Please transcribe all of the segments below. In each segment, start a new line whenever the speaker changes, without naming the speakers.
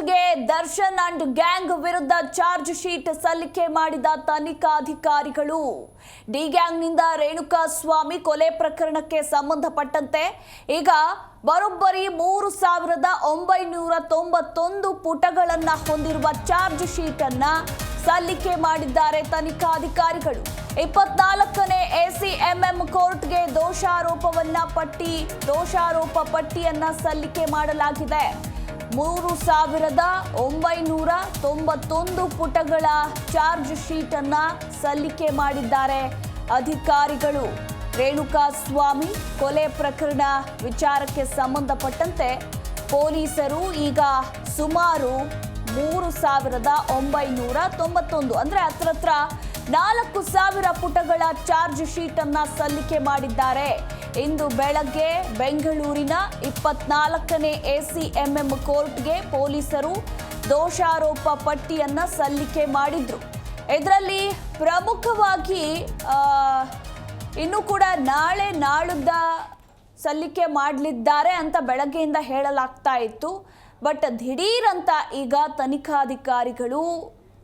ಕೋರ್ಟ್ಗೆ Darshan and gang ವಿರುದ್ಧ charge sheet ಸಲ್ಲಿಕೆ ಮಾಡಿದ ತನಿಖಾಧಿಕಾರಿಗಳು ಡಿ ಗ್ಯಾಂಗ್ನಿಂದ ರೇಣುಕಾ ಸ್ವಾಮಿ ಕೊಲೆ ಪ್ರಕರಣಕ್ಕೆ ಸಂಬಂಧಪಟ್ಟಂತೆ ಈಗ ಬರೋಬ್ಬರಿ ಮೂರು ಸಾವಿರದ ಒಂಬೈನೂರ ತೊಂಬತ್ತೊಂದು ಪುಟಗಳನ್ನು ಹೊಂದಿರುವ ಚಾರ್ಜ್ ಶೀಟ್ ಅನ್ನ ಸಲ್ಲಿಕೆ ಮಾಡಿದ್ದಾರೆ ತನಿಖಾಧಿಕಾರಿಗಳು ಇಪ್ಪತ್ನಾಲ್ಕನೇ ಎಸಿಎಂಎಂ ಕೋರ್ಟ್ಗೆ ದೋಷಾರೋಪವನ್ನ ಪಟ್ಟಿ, ದೋಷಾರೋಪ ಪಟ್ಟಿಯನ್ನ ಸಲ್ಲಿಕೆ ಮಾಡಲಾಗಿದೆ. ಮೂರು ಸಾವಿರದ ಒಂಬೈನೂರ ತೊಂಬತ್ತೊಂದು ಪುಟಗಳ ಚಾರ್ಜ್ ಶೀಟ್ ಅನ್ನ ಸಲ್ಲಿಕೆ ಮಾಡಿದ್ದಾರೆ ಅಧಿಕಾರಿಗಳು. ರೇಣುಕಾ ಸ್ವಾಮಿ ಕೊಲೆ ಪ್ರಕರಣ ವಿಚಾರಕ್ಕೆ ಸಂಬಂಧಪಟ್ಟಂತೆ ಪೊಲೀಸರು ಈಗ ಸುಮಾರು ಮೂರು ಸಾವಿರದ ಒಂಬೈನೂರ ತೊಂಬತ್ತೊಂದು, ಅಂದ್ರೆ ಹತ್ರ ಹತ್ರ ನಾಲ್ಕು ಸಾವಿರ ಪುಟಗಳ ಚಾರ್ಜ್ ಶೀಟ್ ಅನ್ನ ಸಲ್ಲಿಕೆ ಮಾಡಿದ್ದಾರೆ. ಇಂದು ಬೆಳಗ್ಗೆ ಬೆಂಗಳೂರಿನ ಇಪ್ಪತ್ನಾಲ್ಕನೇ ಎಸಿಎಂಎಂ ಕೋರ್ಟ್ಗೆ ಪೊಲೀಸರು ದೋಷಾರೋಪ ಪಟ್ಟಿಯನ್ನ ಸಲ್ಲಿಕೆ ಮಾಡಿದ್ರು. ಇದರಲ್ಲಿ ಪ್ರಮುಖವಾಗಿ ಇನ್ನೂ ಕೂಡ ನಾಳೆ ನಾಳುದ್ದ ಸಲ್ಲಿಕೆ ಮಾಡಲಿದ್ದಾರೆ ಅಂತ ಬೆಳಗ್ಗೆಯಿಂದ ಹೇಳಲಾಗ್ತಾ ಇತ್ತು. ಬಟ್ ದಿಢೀರಂತ ಈಗ ತನಿಖಾಧಿಕಾರಿಗಳು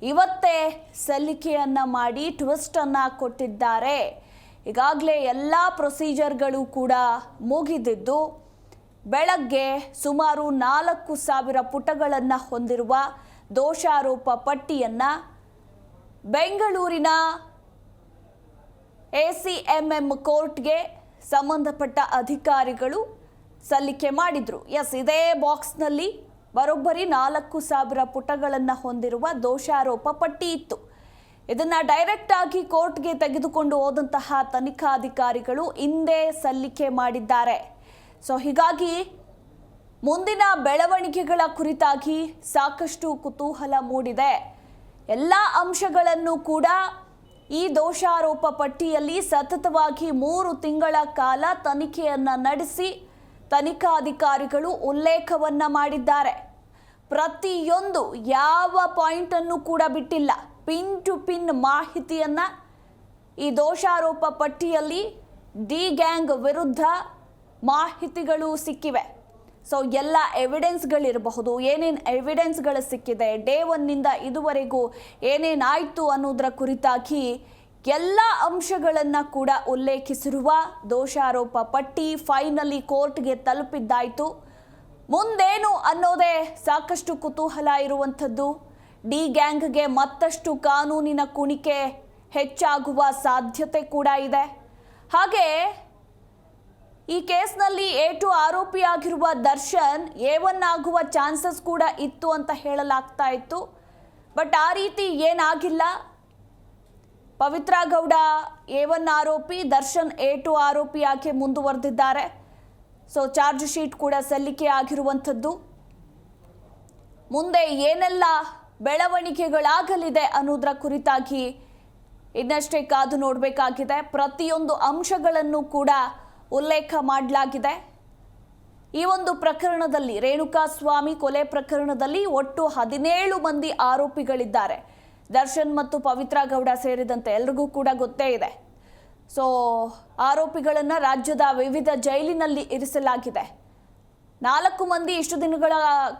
ಇವತ್ತೇ ಸಲ್ಲಿಕೆಯನ್ನ ಮಾಡಿ ಟ್ವಿಸ್ಟ್ ಅನ್ನ ಕೊಟ್ಟಿದ್ದಾರೆ. ಈಗಾಗಲೇ ಎಲ್ಲ ಪ್ರೊಸೀಜರ್ಗಳು ಕೂಡ ಮುಗಿದಿದ್ದು, ಬೆಳಗ್ಗೆ ಸುಮಾರು ನಾಲ್ಕು ಸಾವಿರ ಪುಟಗಳನ್ನು ಹೊಂದಿರುವ ದೋಷಾರೋಪ ಪಟ್ಟಿಯನ್ನು ಬೆಂಗಳೂರಿನ ಎ ಸಿ ಎಂ ಎಂ ಕೋರ್ಟ್ಗೆ ಸಂಬಂಧಪಟ್ಟ ಅಧಿಕಾರಿಗಳು ಸಲ್ಲಿಕೆ ಮಾಡಿದರು. ಎಸ್ ಇದೇ ಬಾಕ್ಸ್ನಲ್ಲಿ ಬರೋಬ್ಬರಿ ನಾಲ್ಕು ಸಾವಿರ ಪುಟಗಳನ್ನು ಹೊಂದಿರುವ ದೋಷಾರೋಪ ಪಟ್ಟಿ ಇತ್ತು. ಇದನ್ನ ಡೈರೆಕ್ಟ್ ಆಗಿ ಕೋರ್ಟ್ಗೆ ತೆಗೆದುಕೊಂಡು ಹೋದಂತಹ ತನಿಖಾಧಿಕಾರಿಗಳು ಹಿಂದೆ ಸಲ್ಲಿಕೆ ಮಾಡಿದ್ದಾರೆ. ಸೊ ಹೀಗಾಗಿ ಮುಂದಿನ ಬೆಳವಣಿಗೆಗಳ ಕುರಿತಾಗಿ ಸಾಕಷ್ಟು ಕುತೂಹಲ ಮೂಡಿದೆ. ಎಲ್ಲ ಅಂಶಗಳನ್ನು ಕೂಡ ಈ ದೋಷಾರೋಪ ಪಟ್ಟಿಯಲ್ಲಿ ಸತತವಾಗಿ ಮೂರು ತಿಂಗಳ ಕಾಲ ತನಿಖೆಯನ್ನ ನಡೆಸಿ ತನಿಖಾಧಿಕಾರಿಗಳು ಉಲ್ಲೇಖವನ್ನ ಮಾಡಿದ್ದಾರೆ. ಪ್ರತಿಯೊಂದು ಯಾವ ಪಾಯಿಂಟ್ ಅನ್ನು ಕೂಡ ಬಿಟ್ಟಿಲ್ಲ. ಪಿನ್ ಟು ಪಿನ್ ಮಾಹಿತಿಯನ್ನು ಈ ದೋಷಾರೋಪ ಪಟ್ಟಿಯಲ್ಲಿ ಡಿ ಗ್ಯಾಂಗ್ ವಿರುದ್ಧ ಮಾಹಿತಿಗಳು ಸಿಕ್ಕಿವೆ. ಸೊ ಎಲ್ಲ ಎವಿಡೆನ್ಸ್ಗಳಿರಬಹುದು ಏನೇನು ಎವಿಡೆನ್ಸ್ಗಳು ಸಿಕ್ಕಿದೆ? ಡೇ ಒನ್ನಿಂದ ಇದುವರೆಗೂ ಏನೇನಾಯಿತು ಅನ್ನೋದರ ಕುರಿತಾಗಿ ಎಲ್ಲ ಅಂಶಗಳನ್ನು ಕೂಡ ಉಲ್ಲೇಖಿಸಿರುವ ದೋಷಾರೋಪ ಪಟ್ಟಿ ಫೈನಲಿ ಕೋರ್ಟ್ಗೆ ತಲುಪಿದ್ದಾಯಿತು. ಮುಂದೇನು ಅನ್ನೋದೇ ಸಾಕಷ್ಟು ಕುತೂಹಲ ಇರುವಂಥದ್ದು. ಡಿ ಗ್ಯಾಂಗ್ಗೆ ಮತ್ತಷ್ಟು ಕಾನೂನಿನ ಕುಣಿಕೆ ಹೆಚ್ಚಾಗುವ ಸಾಧ್ಯತೆ ಕೂಡ ಇದೆ. ಹಾಗೆ ಈ ಕೇಸ್ನಲ್ಲಿ ಎ ಟು ಆರೋಪಿಯಾಗಿರುವ ದರ್ಶನ್ ಎ ಒನ್ ಆಗುವ ಚಾನ್ಸಸ್ ಕೂಡ ಇತ್ತು ಅಂತ ಹೇಳಲಾಗ್ತಾ ಇತ್ತು. ಬಟ್ ಆ ರೀತಿ ಏನಾಗಿಲ್ಲ. ಪವಿತ್ರ ಗೌಡ ಎ ಒನ್ ಆರೋಪಿ, ದರ್ಶನ್ ಎ ಟು ಆರೋಪಿಯಾಗಿ ಮುಂದುವರೆದಿದ್ದಾರೆ. ಸೊ, ಚಾರ್ಜ್ ಶೀಟ್ ಕೂಡ ಸಲ್ಲಿಕೆ ಆಗಿರುವಂಥದ್ದು. ಮುಂದೆ ಏನೆಲ್ಲ ಬೆಳವಣಿಗೆಗಳಾಗಲಿದೆ ಅನ್ನೋದರ ಕುರಿತಾಗಿ ಇನ್ನಷ್ಟೇ ಕಾದು ನೋಡಬೇಕಾಗಿದೆ. ಪ್ರತಿಯೊಂದು ಅಂಶಗಳನ್ನು ಕೂಡ ಉಲ್ಲೇಖ ಮಾಡಲಾಗಿದೆ. ಈ ಒಂದು ಪ್ರಕರಣದಲ್ಲಿ ರೇಣುಕಾ ಸ್ವಾಮಿ ಕೊಲೆ ಪ್ರಕರಣದಲ್ಲಿ ಒಟ್ಟು ಹದಿನೇಳು ಮಂದಿ ಆರೋಪಿಗಳಿದ್ದಾರೆ. ದರ್ಶನ್ ಮತ್ತು ಪವಿತ್ರ ಗೌಡ ಸೇರಿದಂತೆ ಎಲ್ರಿಗೂ ಕೂಡ ಗೊತ್ತೇ ಇದೆ. ಸೊ ಆರೋಪಿಗಳನ್ನು ರಾಜ್ಯದ ವಿವಿಧ ಜೈಲಿನಲ್ಲಿ ಇರಿಸಲಾಗಿದೆ. ನಾಲ್ಕು ಮಂದಿ ಇಷ್ಟು ದಿನಗಳ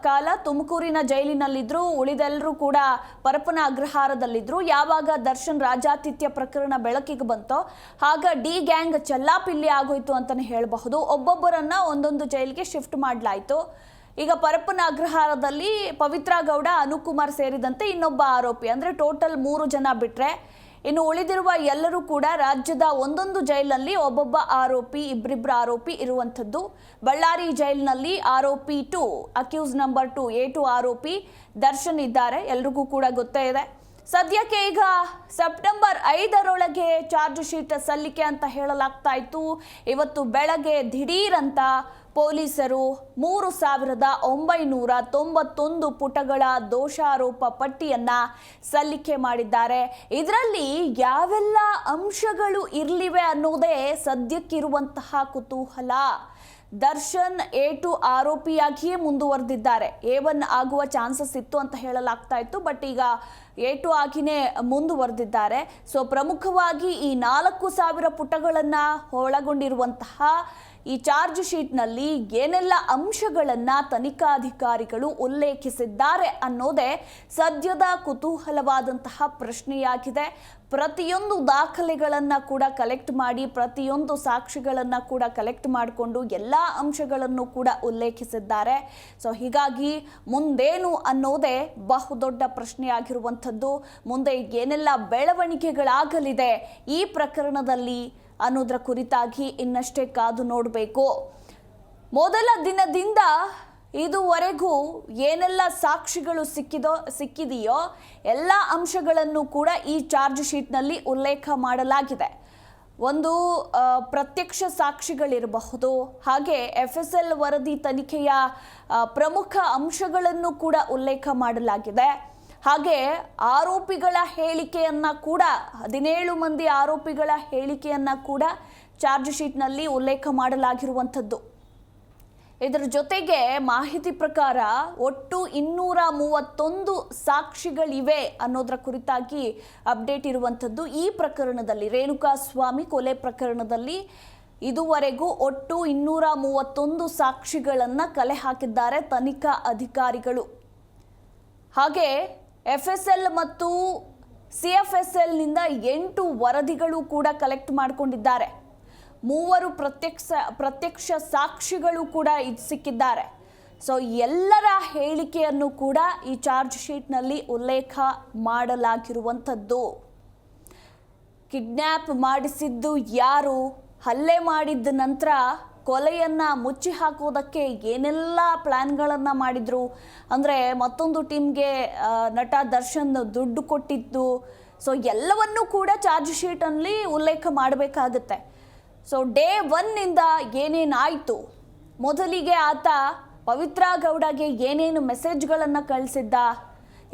ಕಾಲ ತುಮಕೂರಿನ ಜೈಲಿನಲ್ಲಿದ್ದರು ಉಳಿದೆಲ್ಲರೂ ಕೂಡ ಪರಪನ ಅಗ್ರಹಾರದಲ್ಲಿದ್ದರು ಯಾವಾಗ ದರ್ಶನ್ ರಾಜಾತಿಥ್ಯ ಪ್ರಕರಣ ಬೆಳಕಿಗೆ ಬಂತೋ, ಆಗ ಡಿ ಗ್ಯಾಂಗ್ ಚೆಲ್ಲಾಪಿಲ್ಲಿ ಆಗೋಯ್ತು ಅಂತಲೇ ಹೇಳಬಹುದು. ಒಬ್ಬೊಬ್ಬರನ್ನ ಒಂದೊಂದು ಜೈಲಿಗೆ ಶಿಫ್ಟ್ ಮಾಡಲಾಯಿತು. ಈಗ ಪರಪ್ಪನ ಅಗ್ರಹಾರದಲ್ಲಿ ಪವಿತ್ರ ಗೌಡ, ಅನುಕುಮಾರ್ ಸೇರಿದಂತೆ ಇನ್ನೊಬ್ಬ ಆರೋಪಿ. ಅಂದರೆ ಟೋಟಲ್ ಮೂರು ಜನ ಬಿಟ್ಟರೆ ಇನ್ನು ಉಳಿದಿರುವ ಎಲ್ಲರೂ ಕೂಡ ರಾಜ್ಯದ ಒಂದೊಂದು ಜೈಲಿನಲ್ಲಿ ಒಬ್ಬೊಬ್ಬ ಆರೋಪಿ ಇಬ್ಬರಿಬ್ಬರು ಆರೋಪಿ ಇರುವಂಥದ್ದು. ಬಳ್ಳಾರಿ ಜೈಲಿನಲ್ಲಿ ಆರೋಪಿ two, accused number two, A two ಆರೋಪಿ ದರ್ಶನ್ ಇದ್ದಾರೆ. ಎಲ್ರಿಗೂ ಕೂಡ ಗೊತ್ತೇ ಇದೆ. ಸದ್ಯಕ್ಕೆ ಈಗ ಸೆಪ್ಟೆಂಬರ್ ಐದರೊಳಗೆ ಚಾರ್ಜ್ ಶೀಟ್ ಸಲ್ಲಿಕೆ ಅಂತ ಹೇಳಲಾಗ್ತಾ ಇತ್ತು. ಇವತ್ತು ಬೆಳಗ್ಗೆ ದಿಢೀರಂತ ಪೊಲೀಸರು ಮೂರು ಸಾವಿರದ ಒಂಬೈನೂರ ತೊಂಬತ್ತೊಂದು ಪುಟಗಳ ದೋಷಾರೋಪ ಪಟ್ಟಿಯನ್ನ ಸಲ್ಲಿಕೆ ಮಾಡಿದ್ದಾರೆ. ಇದರಲ್ಲಿ ಯಾವೆಲ್ಲ ಅಂಶಗಳು ಇರಲಿವೆ ಅನ್ನೋದೇ ಸದ್ಯಕ್ಕಿರುವಂತಹ ಕುತೂಹಲ. ದರ್ಶನ್ ಎ ಟು ಆರೋಪಿಯಾಗಿಯೇ ಮುಂದುವರೆದಿದ್ದಾರೆ. ಎ ಆಗುವ ಚಾನ್ಸಸ್ ಇತ್ತು ಅಂತ ಹೇಳಲಾಗ್ತಾ ಇತ್ತು, ಬಟ್ ಈಗ ಎ ಟು ಆಗಿನೇ ಮುಂದುವರೆದಿದ್ದಾರೆ. ಸೊ, ಪ್ರಮುಖವಾಗಿ ಈ ನಾಲ್ಕು ಸಾವಿರ ಪುಟಗಳನ್ನು ಒಳಗೊಂಡಿರುವಂತಹ ಈ ಚಾರ್ಜ್ ಶೀಟ್ನಲ್ಲಿ ಏನೆಲ್ಲ ಅಂಶಗಳನ್ನು ತನಿಖಾಧಿಕಾರಿಗಳು ಉಲ್ಲೇಖಿಸಿದ್ದಾರೆ ಅನ್ನೋದೇ ಸದ್ಯದ ಕುತೂಹಲವಾದಂತಹ ಪ್ರಶ್ನೆಯಾಗಿದೆ. ಪ್ರತಿಯೊಂದು ದಾಖಲೆಗಳನ್ನು ಕೂಡ ಕಲೆಕ್ಟ್ ಮಾಡಿ, ಪ್ರತಿಯೊಂದು ಸಾಕ್ಷಿಗಳನ್ನು ಕೂಡ ಕಲೆಕ್ಟ್ ಮಾಡಿಕೊಂಡು ಎಲ್ಲ ಅಂಶಗಳನ್ನು ಕೂಡ ಉಲ್ಲೇಖಿಸಿದ್ದಾರೆ. ಸೊ ಹೀಗಾಗಿ ಮುಂದೇನು ಅನ್ನೋದೇ ಬಹುದೊಡ್ಡ ಪ್ರಶ್ನೆಯಾಗಿರುವಂಥದ್ದು. ಮುಂದೆ ಏನೆಲ್ಲ ಬೆಳವಣಿಗೆಗಳಾಗಲಿದೆ ಈ ಪ್ರಕರಣದಲ್ಲಿ ಅನ್ನೋದರ ಕುರಿತಾಗಿ ಇನ್ನಷ್ಟೇ ಕಾದು ನೋಡಬೇಕು. ಮೊದಲ ದಿನದಿಂದ ಇದುವರೆಗೂ ಏನೆಲ್ಲ ಸಾಕ್ಷಿಗಳು ಸಿಕ್ಕಿದೋ, ಸಿಕ್ಕಿದೆಯೋ ಎಲ್ಲ ಅಂಶಗಳನ್ನು ಕೂಡ ಈ ಚಾರ್ಜ್ ಶೀಟ್ನಲ್ಲಿ ಉಲ್ಲೇಖ ಮಾಡಲಾಗಿದೆ. ಒಂದು ಪ್ರತ್ಯಕ್ಷ ಸಾಕ್ಷಿಗಳಿರಬಹುದು, ಹಾಗೆ ಎಫ್ ಎಸ್ ಎಲ್ ವರದಿ ತನಿಖೆಯ ಪ್ರಮುಖ ಅಂಶಗಳನ್ನು ಕೂಡ ಉಲ್ಲೇಖ ಮಾಡಲಾಗಿದೆ. ಹಾಗೆ ಆರೋಪಿಗಳ ಹೇಳಿಕೆಯನ್ನ ಕೂಡ, ಹದಿನೇಳು ಮಂದಿ ಆರೋಪಿಗಳ ಹೇಳಿಕೆಯನ್ನ ಕೂಡ ಚಾರ್ಜ್ ಶೀಟ್ನಲ್ಲಿ ಉಲ್ಲೇಖ ಮಾಡಲಾಗಿರುವಂಥದ್ದು. ಇದರ ಜೊತೆಗೆ ಮಾಹಿತಿ ಪ್ರಕಾರ ಒಟ್ಟು ಇನ್ನೂರ ಮೂವತ್ತೊಂದು ಸಾಕ್ಷಿಗಳಿವೆ ಅನ್ನೋದರ ಕುರಿತಾಗಿ ಅಪ್ಡೇಟ್ ಇರುವಂಥದ್ದು ಈ ಪ್ರಕರಣದಲ್ಲಿ. ರೇಣುಕಾ ಸ್ವಾಮಿ ಕೊಲೆ ಪ್ರಕರಣದಲ್ಲಿ ಇದುವರೆಗೂ ಒಟ್ಟು ಇನ್ನೂರ ಮೂವತ್ತೊಂದು ಸಾಕ್ಷಿಗಳನ್ನು ಕಲೆ ಹಾಕಿದ್ದಾರೆ ತನಿಖಾ ಅಧಿಕಾರಿಗಳು. ಹಾಗೆ ಎಫ್ ಎಸ್ ಎಲ್ ಮತ್ತು ಸಿ ಎಫ್ ಎಸ್ ಎಲ್ನಿಂದ ಎಂಟು ವರದಿಗಳು ಕೂಡ ಕಲೆಕ್ಟ್ ಮಾಡಿಕೊಂಡಿದ್ದಾರೆ. ಮೂವರು ಪ್ರತ್ಯಕ್ಷ ಪ್ರತ್ಯಕ್ಷ ಸಾಕ್ಷಿಗಳು ಕೂಡ ಇದು ಸಿಕ್ಕಿದ್ದಾರೆ. ಸೊ ಎಲ್ಲರ ಹೇಳಿಕೆಯನ್ನು ಕೂಡ ಈ ಚಾರ್ಜ್ ಶೀಟ್ನಲ್ಲಿ ಉಲ್ಲೇಖ ಮಾಡಲಾಗಿರುವಂಥದ್ದು. ಕಿಡ್ನ್ಯಾಪ್ ಮಾಡಿಸಿದ್ದು ಯಾರು? ಹಲ್ಲೆ ಮಾಡಿದ ನಂತರ ಕೊಲೆಯನ್ನ ಮುಚ್ಚಿ ಹಾಕೋದಕ್ಕೆ ಏನೆಲ್ಲ ಪ್ಲ್ಯಾನ್ಗಳನ್ನು ಮಾಡಿದ್ರು? ಅಂದರೆ ಮತ್ತೊಂದು ಟೀಮ್ಗೆ ನಟ ದರ್ಶನ್ ದುಡ್ಡು ಕೊಟ್ಟಿದ್ದು. ಸೊ ಎಲ್ಲವನ್ನೂ ಕೂಡ ಚಾರ್ಜ್ ಶೀಟಲ್ಲಿ ಉಲ್ಲೇಖ ಮಾಡಬೇಕಾಗುತ್ತೆ. ಸೊ ಡೇ ಒನ್ನಿಂದ ಏನೇನಾಯಿತು ಮೊದಲಿಗೆ ಆತ ಪವಿತ್ರ ಗೌಡಗೆ ಏನೇನು ಮೆಸೇಜ್ಗಳನ್ನು ಕಳಿಸಿದ್ದ?